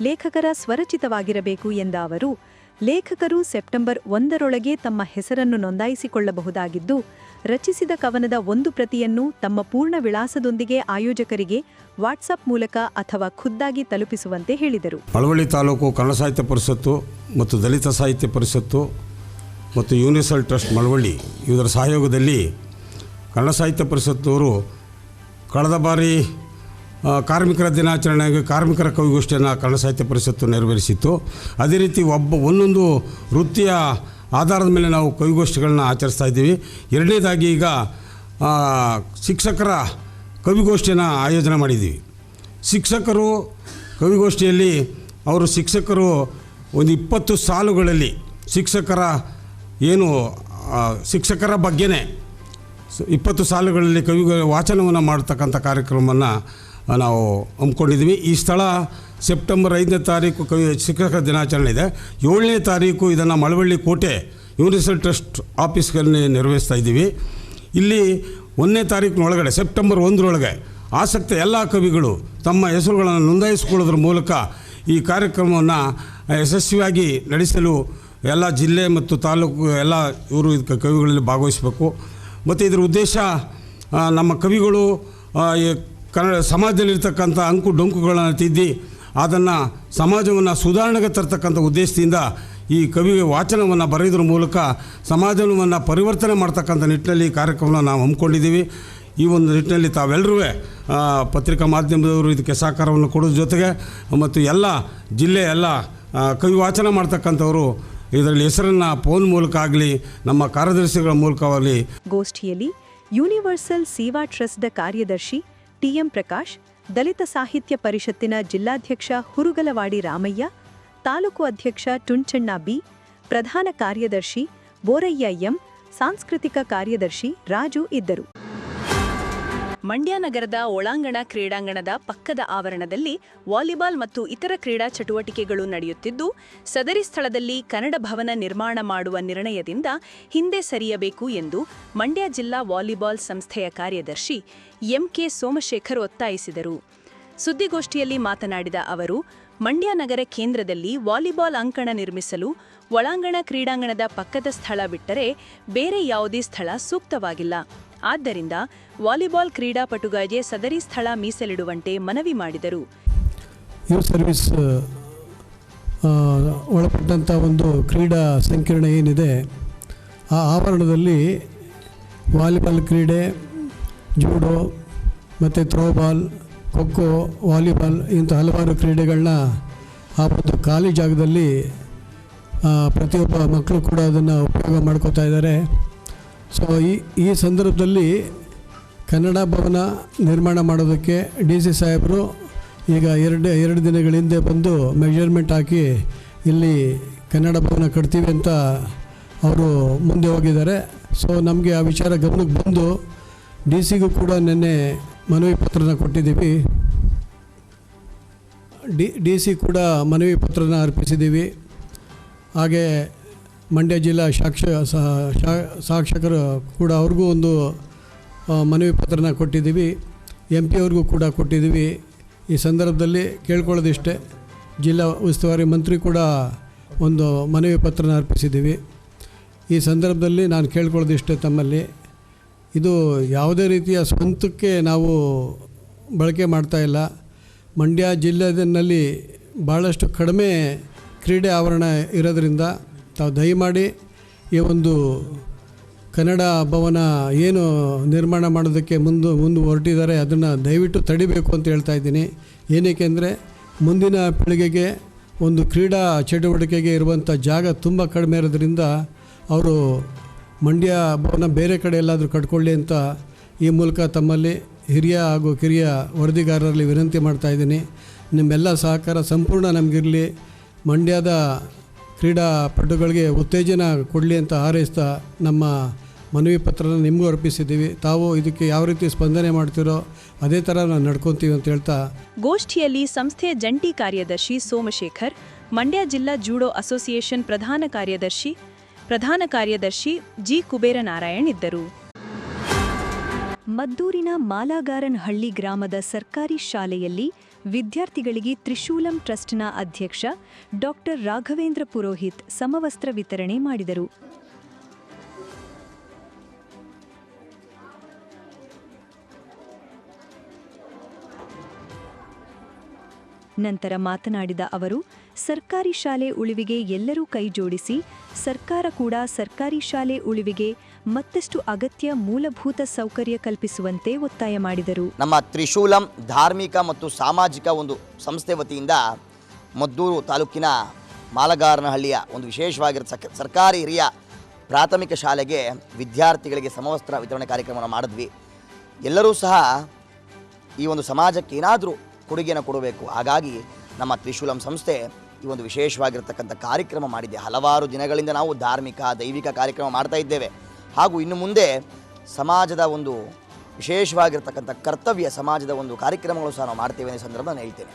S5: ಲೇಖಕರ ಸ್ವರಚಿತವಾಗಿರಬೇಕು ಎಂದ ಅವರು, ಲೇಖಕರು ಸೆಪ್ಟೆಂಬರ್ ಒಂದರೊಳಗೆ ತಮ್ಮ ಹೆಸರನ್ನು ನೋಂದಾಯಿಸಿಕೊಳ್ಳಬಹುದಾಗಿದ್ದು, ರಚಿಸಿದ ಕವನದ ಒಂದು ಪ್ರತಿಯನ್ನು ತಮ್ಮ ಪೂರ್ಣ ವಿಳಾಸದೊಂದಿಗೆ ಆಯೋಜಕರಿಗೆ ವಾಟ್ಸಪ್ ಮೂಲಕ ಅಥವಾ ಖುದ್ದಾಗಿ ತಲುಪಿಸುವಂತೆ ಹೇಳಿದರು.
S12: ಮಳವಳ್ಳಿ ತಾಲೂಕು ಕನ್ನಡ ಸಾಹಿತ್ಯ ಪರಿಷತ್ತು ಮತ್ತು ದಲಿತ ಸಾಹಿತ್ಯ ಪರಿಷತ್ತು ಮತ್ತು ಯೂನಿವರ್ಸಲ್ ಟ್ರಸ್ಟ್ ಮಳವಳ್ಳಿ ಇದರ ಸಹಯೋಗದಲ್ಲಿ ಕನ್ನಡ ಸಾಹಿತ್ಯ ಪರಿಷತ್ತವರು ಕಳೆದ ಬಾರಿ ಕಾರ್ಮಿಕರ ದಿನಾಚರಣೆಗೆ ಕಾರ್ಮಿಕರ ಕವಿಗೋಷ್ಠಿಯನ್ನು ಕನ್ನಡ ಸಾಹಿತ್ಯ ಪರಿಷತ್ತು ನೆರವೇರಿಸಿತ್ತು. ಅದೇ ರೀತಿ ಒಬ್ಬ, ಒಂದೊಂದು ವೃತ್ತಿಯ ಆಧಾರದ ಮೇಲೆ ನಾವು ಕವಿಗೋಷ್ಠಿಗಳನ್ನ ಆಚರಿಸ್ತಾ ಇದ್ದೀವಿ. ಎರಡನೇದಾಗಿ ಈಗ ಶಿಕ್ಷಕರ ಕವಿಗೋಷ್ಠಿಯನ್ನು ಆಯೋಜನೆ ಮಾಡಿದ್ದೀವಿ. ಶಿಕ್ಷಕರು ಕವಿಗೋಷ್ಠಿಯಲ್ಲಿ, ಅವರು ಶಿಕ್ಷಕರು ಒಂದು ಇಪ್ಪತ್ತು ಸಾಲುಗಳಲ್ಲಿ ಶಿಕ್ಷಕರ ಏನು ಶಿಕ್ಷಕರ ಬಗ್ಗೆನೇ ಸ- ಇಪ್ಪತ್ತು ಸಾಲುಗಳಲ್ಲಿ ಕವಿ ವಾಚನವನ್ನು ಮಾಡ್ತಕ್ಕಂಥ ಕಾರ್ಯಕ್ರಮವನ್ನು ನಾವು ಹಮ್ಮಿಕೊಂಡಿದ್ದೀವಿ. ಈ ಸ್ಥಳ ಸೆಪ್ಟೆಂಬರ್ ಐದನೇ ತಾರೀಕು ಕವಿ ಶಿಕ್ಷಕರ ದಿನಾಚರಣೆ ಇದೆ. ಏಳನೇ ತಾರೀಕು ಇದನ್ನು ಮಳವಳ್ಳಿ ಕೋಟೆ ಯೂನಿವರ್ಸಲ್ ಟ್ರಸ್ಟ್ ಆಫೀಸ್ಗಳಲ್ಲಿ ನೆರವೇರಿಸ್ತಾ ಇದ್ದೀವಿ. ಇಲ್ಲಿ ಒಂದನೇ ತಾರೀಕಿನೊಳಗಡೆ, ಸೆಪ್ಟೆಂಬರ್ ಒಂದರೊಳಗೆ ಆಸಕ್ತ ಎಲ್ಲ ಕವಿಗಳು ತಮ್ಮ ಹೆಸರುಗಳನ್ನು ನೋಂದಾಯಿಸಿಕೊಳ್ಳೋದ್ರ ಮೂಲಕ ಈ ಕಾರ್ಯಕ್ರಮವನ್ನು ಯಶಸ್ವಿಯಾಗಿ ನಡೆಸಲು ಎಲ್ಲ ಜಿಲ್ಲೆ ಮತ್ತು ತಾಲೂಕು, ಎಲ್ಲ ಇವರು ಕವಿಗಳಲ್ಲಿ ಭಾಗವಹಿಸಬೇಕು. ಮತ್ತು ಇದರ ಉದ್ದೇಶ ನಮ್ಮ ಕವಿಗಳು ಕನ್ನಡ ಸಮಾಜದಲ್ಲಿರ್ತಕ್ಕಂಥ ಅಂಕು ಡೊಂಕುಗಳನ್ನು ತಿದ್ದಿ ಅದನ್ನು ಸಮಾಜವನ್ನು ಸುಧಾರಣೆಗೆ ತರ್ತಕ್ಕಂಥ ಉದ್ದೇಶದಿಂದ ಈ ಕವಿ ವಾಚನವನ್ನು ಬರೆಯೋದ್ರ ಮೂಲಕ ಸಮಾಜವನ್ನು ಪರಿವರ್ತನೆ ಮಾಡ್ತಕ್ಕಂಥ ನಿಟ್ಟಿನಲ್ಲಿ ಈ ಕಾರ್ಯಕ್ರಮವನ್ನು ನಾವು ಹಮ್ಮಿಕೊಂಡಿದ್ದೀವಿ. ಈ ಒಂದು ನಿಟ್ಟಿನಲ್ಲಿ ತಾವೆಲ್ಲರೂ ಪತ್ರಿಕಾ ಮಾಧ್ಯಮದವರು ಇದಕ್ಕೆ ಸಹಕಾರವನ್ನು ಕೊಡೋದ್ರ ಜೊತೆಗೆ ಮತ್ತು ಎಲ್ಲ ಜಿಲ್ಲೆ, ಎಲ್ಲ ಕವಿ ವಾಚನ ಮಾಡ್ತಕ್ಕಂಥವರು ಇದರಲ್ಲಿ ಹೆಸರನ್ನು ಫೋನ್ ಮೂಲಕ ಆಗಲಿ, ನಮ್ಮ ಕಾರ್ಯದರ್ಶಿಗಳ ಮೂಲಕವಾಗಲಿ.
S5: ಗೋಷ್ಠಿಯಲ್ಲಿ ಯೂನಿವರ್ಸಲ್ ಸೇವಾ ಟ್ರಸ್ಟ್ ಕಾರ್ಯದರ್ಶಿ ಟಿಎಂ ಪ್ರಕಾಶ್, ದಲಿತ ಸಾಹಿತ್ಯ ಪರಿಷತ್ತಿನ ಜಿಲ್ಲಾಧ್ಯಕ್ಷ ಹುರುಗಲವಾಡಿ ರಾಮಯ್ಯ, ತಾಲೂಕು ಅಧ್ಯಕ್ಷ ಟುಂಚಣ್ಣ ಬಿ, ಪ್ರಧಾನ ಕಾರ್ಯದರ್ಶಿ ಬೋರಯ್ಯ ಎಂ, ಸಾಂಸ್ಕೃತಿಕ ಕಾರ್ಯದರ್ಶಿ ರಾಜು ಇದ್ದರು.
S11: ಮಂಡ್ಯ ನಗರದ ಒಳಾಂಗಣ ಕ್ರೀಡಾಂಗಣದ ಪಕ್ಕದ ಆವರಣದಲ್ಲಿ ವಾಲಿಬಾಲ್ ಮತ್ತು ಇತರ ಕ್ರೀಡಾ ಚಟುವಟಿಕೆಗಳು ನಡೆಯುತ್ತಿದ್ದು, ಸದರಿ ಸ್ಥಳದಲ್ಲಿ ಕನ್ನಡ ಭವನ ನಿರ್ಮಾಣ ಮಾಡುವ ನಿರ್ಣಯದಿಂದ ಹಿಂದೆ ಸರಿಯಬೇಕು ಎಂದು ಮಂಡ್ಯ ಜಿಲ್ಲಾ ವಾಲಿಬಾಲ್ ಸಂಸ್ಥೆಯ ಕಾರ್ಯದರ್ಶಿ ಎಂಕೆ ಸೋಮಶೇಖರ್ ಒತ್ತಾಯಿಸಿದರು. ಸುದ್ದಿಗೋಷ್ಠಿಯಲ್ಲಿ ಮಾತನಾಡಿದ ಅವರು, ಮಂಡ್ಯ ನಗರ ಕೇಂದ್ರದಲ್ಲಿ ವಾಲಿಬಾಲ್ ಅಂಕಣ ನಿರ್ಮಿಸಲು ಒಳಾಂಗಣ ಕ್ರೀಡಾಂಗಣದ ಪಕ್ಕದ ಸ್ಥಳ ಬಿಟ್ಟರೆ ಬೇರೆ ಯಾವುದೇ ಸ್ಥಳ ಸೂಕ್ತವಾಗಿಲ್ಲ. ಆದ್ದರಿಂದ ವಾಲಿಬಾಲ್ ಕ್ರೀಡಾಪಟುಗಳಿಗೆ ಸದರಿ ಸ್ಥಳ ಮೀಸಲಿಡುವಂತೆ ಮನವಿ ಮಾಡಿದರು.
S13: ಯೂತ್ ಸರ್ವಿಸ್ ಒಳಪಟ್ಟಂಥ ಒಂದು ಕ್ರೀಡಾ ಸಂಕೀರ್ಣ ಏನಿದೆ, ಆ ಆವರಣದಲ್ಲಿ ವಾಲಿಬಾಲ್ ಕ್ರೀಡೆ, ಜೂಡೋ ಮತ್ತು ಥ್ರೋಬಾಲ್, ಖೋಖೋ, ವಾಲಿಬಾಲ್ ಇಂಥ ಹಲವಾರು ಕ್ರೀಡೆಗಳನ್ನ ಆ ಒಂದು ಖಾಲಿ ಜಾಗದಲ್ಲಿ ಪ್ರತಿಯೊಬ್ಬ ಮಕ್ಕಳು ಕೂಡ ಅದನ್ನು ಉಪಯೋಗ ಮಾಡ್ಕೋತಾ ಇದ್ದಾರೆ. ಸೊ ಈ ಈ ಸಂದರ್ಭದಲ್ಲಿ ಕನ್ನಡ ಭವನ ನಿರ್ಮಾಣ ಮಾಡೋದಕ್ಕೆ ಡಿ ಸಿ ಸಾಹೇಬರು ಈಗ ಎರಡು ಎರಡು ದಿನಗಳ ಹಿಂದೆ ಬಂದು ಮೆಜರ್ಮೆಂಟ್ ಹಾಕಿ ಇಲ್ಲಿ ಕನ್ನಡ ಭವನ ಕಟ್ತೀವಿ ಅಂತ ಅವರು ಮುಂದೆ ಹೋಗಿದ್ದಾರೆ. ಸೊ ನಮಗೆ ಆ ವಿಚಾರ ಗಮನಕ್ಕೆ ಬಂದು ಡಿ ಸಿಗೂ ಕೂಡ ನಿನ್ನೆ ಮನವಿ ಪತ್ರನ ಕೊಟ್ಟಿದ್ದೀವಿ. ಡಿ ಡಿ ಸಿ ಕೂಡ ಮನವಿ ಪತ್ರನ ಅರ್ಪಿಸಿದ್ದೀವಿ. ಹಾಗೆ ಮಂಡ್ಯ ಜಿಲ್ಲಾ ಸಾಕ್ಷ ಶಾ- ಸಾಕ್ಷಕರು ಕೂಡ ಅವ್ರಿಗೂ ಒಂದು ಮನವಿ ಪತ್ರನ ಕೊಟ್ಟಿದ್ದೀವಿ. ಎಂ ಪಿ ಅವ್ರಿಗೂ ಕೂಡ ಕೊಟ್ಟಿದ್ದೀವಿ. ಈ ಸಂದರ್ಭದಲ್ಲಿ ಕೇಳ್ಕೊಳ್ಳೋದಿಷ್ಟೇ, ಜಿಲ್ಲಾ ಉಸ್ತುವಾರಿ ಮಂತ್ರಿ ಕೂಡ ಒಂದು ಮನವಿ ಪತ್ರನ ಅರ್ಪಿಸಿದ್ದೀವಿ. ಈ ಸಂದರ್ಭದಲ್ಲಿ ನಾನು ಕೇಳ್ಕೊಳ್ಳೋದಿಷ್ಟೇ ತಮ್ಮಲ್ಲಿ. ಇದು ಯಾವುದೇ ರೀತಿಯ ಸ್ವಂತಕ್ಕೆ ನಾವು ಬಳಕೆ ಮಾಡ್ತಾ ಇಲ್ಲ. ಮಂಡ್ಯ ಜಿಲ್ಲೆಯಲ್ಲಿ ಭಾಳಷ್ಟು ಕಡಿಮೆ ಕ್ರೀಡೆ ಆವರಣ ಇರೋದ್ರಿಂದ ತಾವು ದಯಮಾಡಿ ಈ ಒಂದು ಕನ್ನಡ ಭವನ ಏನು ನಿರ್ಮಾಣ ಮಾಡೋದಕ್ಕೆ ಮುಂದೆ ಮುಂದೆ ಹೊರಟಿದ್ದಾರೆ, ಅದನ್ನು ದಯವಿಟ್ಟು ತಡಿಬೇಕು ಅಂತ ಹೇಳ್ತಾ ಇದ್ದೀನಿ. ಏನಕ್ಕೆ ಅಂದರೆ ಮುಂದಿನ ಪೀಳಿಗೆಗೆ ಒಂದು ಕ್ರೀಡಾ ಚಟುವಟಿಕೆಗೆ ಇರುವಂಥ ಜಾಗ ತುಂಬ ಕಡಿಮೆ ಇರೋದ್ರಿಂದ ಅವರು ಮಂಡ್ಯ ಭವನ ಬೇರೆ ಕಡೆ ಎಲ್ಲಾದರೂ ಕಟ್ಕೊಳ್ಳಿ ಅಂತ ಈ ಮೂಲಕ ತಮ್ಮಲ್ಲಿ ಹಿರಿಯ ಹಾಗೂ ಕಿರಿಯ ವರದಿಗಾರರಲ್ಲಿ ವಿನಂತಿ ಮಾಡ್ತಾ ಇದ್ದೀನಿ. ನಿಮ್ಮೆಲ್ಲ ಸಹಕಾರ ಸಂಪೂರ್ಣ ನಮಗಿರಲಿ. ಮಂಡ್ಯದ ಕ್ರೀಡಾಪಟುಗಳಿಗೆ ಉತ್ತೇಜನ ಕೊಡಲಿ ಅಂತ ಹಾರೈಸ್ತಾ ನಮ್ಮ ಮನವಿ ಪತ್ರನ ನಿಮಗೂ ಅರ್ಪಿಸಿದ್ದೀವಿ. ತಾವು ಇದಕ್ಕೆ ಯಾವ ರೀತಿ ಸ್ಪಂದನೆ ಮಾಡ್ತಿರೋ ಅದೇ ಥರ ನಾವು ನಡ್ಕೊತೀವಿ ಅಂತ ಹೇಳ್ತಾ.
S1: ಗೋಷ್ಠಿಯಲ್ಲಿ ಸಂಸ್ಥೆಯ ಜಂಟಿ ಕಾರ್ಯದರ್ಶಿ ಸೋಮಶೇಖರ್, ಮಂಡ್ಯ ಜಿಲ್ಲಾ ಜೂಡೋ ಅಸೋಸಿಯೇಷನ್ ಪ್ರಧಾನ ಕಾರ್ಯದರ್ಶಿ ಪ್ರಧಾನ ಕಾರ್ಯದರ್ಶಿ ಜಿ ಕುಬೇರ ನಾರಾಯಣ್ ಇದ್ದರು.
S5: ಮದ್ದೂರಿನ ಮಾಲಾಗಾರನಹಳ್ಳಿ ಗ್ರಾಮದ ಸರ್ಕಾರಿ ಶಾಲೆಯಲ್ಲಿ ವಿದ್ಯಾರ್ಥಿಗಳಿಗೆ ತ್ರಿಶೂಲಂ ಟ್ರಸ್ಟ್ನ ಅಧ್ಯಕ್ಷ ಡಾಕ್ಟರ್ ರಾಘವೇಂದ್ರ ಪುರೋಹಿತ್ ಸಮವಸ್ತ್ರ ವಿತರಣೆ ಮಾಡಿದರು. ನಂತರ ಮಾತನಾಡಿದ ಅವರು ಸರ್ಕಾರಿ ಶಾಲೆ ಉಳಿವಿಗೆ ಎಲ್ಲರೂ ಕೈಜೋಡಿಸಿ, ಸರ್ಕಾರ ಕೂಡ ಸರ್ಕಾರಿ ಶಾಲೆ ಉಳಿವಿಗೆ ಮತ್ತಷ್ಟು ಅಗತ್ಯ ಮೂಲಭೂತ ಸೌಕರ್ಯ ಕಲ್ಪಿಸುವಂತೆ ಒತ್ತಾಯ ಮಾಡಿದರು.
S14: ನಮ್ಮ ತ್ರಿಶೂಲಂ ಧಾರ್ಮಿಕ ಮತ್ತು ಸಾಮಾಜಿಕ ಒಂದು ಸಂಸ್ಥೆ ವತಿಯಿಂದ ಮದ್ದೂರು ತಾಲೂಕಿನ ಮಾಲಗಾರನಹಳ್ಳಿಯ ಒಂದು ವಿಶೇಷವಾಗಿರೋ ಸರ್ಕಾರಿ ಹಿರಿಯ ಪ್ರಾಥಮಿಕ ಶಾಲೆಗೆ ವಿದ್ಯಾರ್ಥಿಗಳಿಗೆ ಸಮವಸ್ತ್ರ ವಿತರಣೆ ಕಾರ್ಯಕ್ರಮವನ್ನು ಮಾಡಿದ್ವಿ. ಎಲ್ಲರೂ ಸಹ ಈ ಒಂದು ಸಮಾಜಕ್ಕೆ ಏನಾದರೂ ಕೊಡುಗೆಯನ್ನು ಕೊಡಬೇಕು. ಹಾಗಾಗಿ ನಮ್ಮ ತ್ರಿಶೂಲಂ ಸಂಸ್ಥೆ ಈ ಒಂದು ವಿಶೇಷವಾಗಿರ್ತಕ್ಕಂಥ ಕಾರ್ಯಕ್ರಮ ಮಾಡಿದೆ. ಹಲವಾರು ದಿನಗಳಿಂದ ನಾವು ಧಾರ್ಮಿಕ, ದೈವಿಕ ಕಾರ್ಯಕ್ರಮ ಮಾಡ್ತಾ ಇದ್ದೇವೆ. ಹಾಗೂ ಇನ್ನು ಮುಂದೆ ಸಮಾಜದ ಒಂದು ವಿಶೇಷವಾಗಿರ್ತಕ್ಕಂಥ ಕರ್ತವ್ಯ ಸಮಾಜದ ಒಂದು ಕಾರ್ಯಕ್ರಮಗಳು ಸಹ ನಾವು ಮಾಡ್ತೇವೆ ಅನ್ನೋ ಸಂದರ್ಭ ನಾನು ಹೇಳ್ತೇನೆ.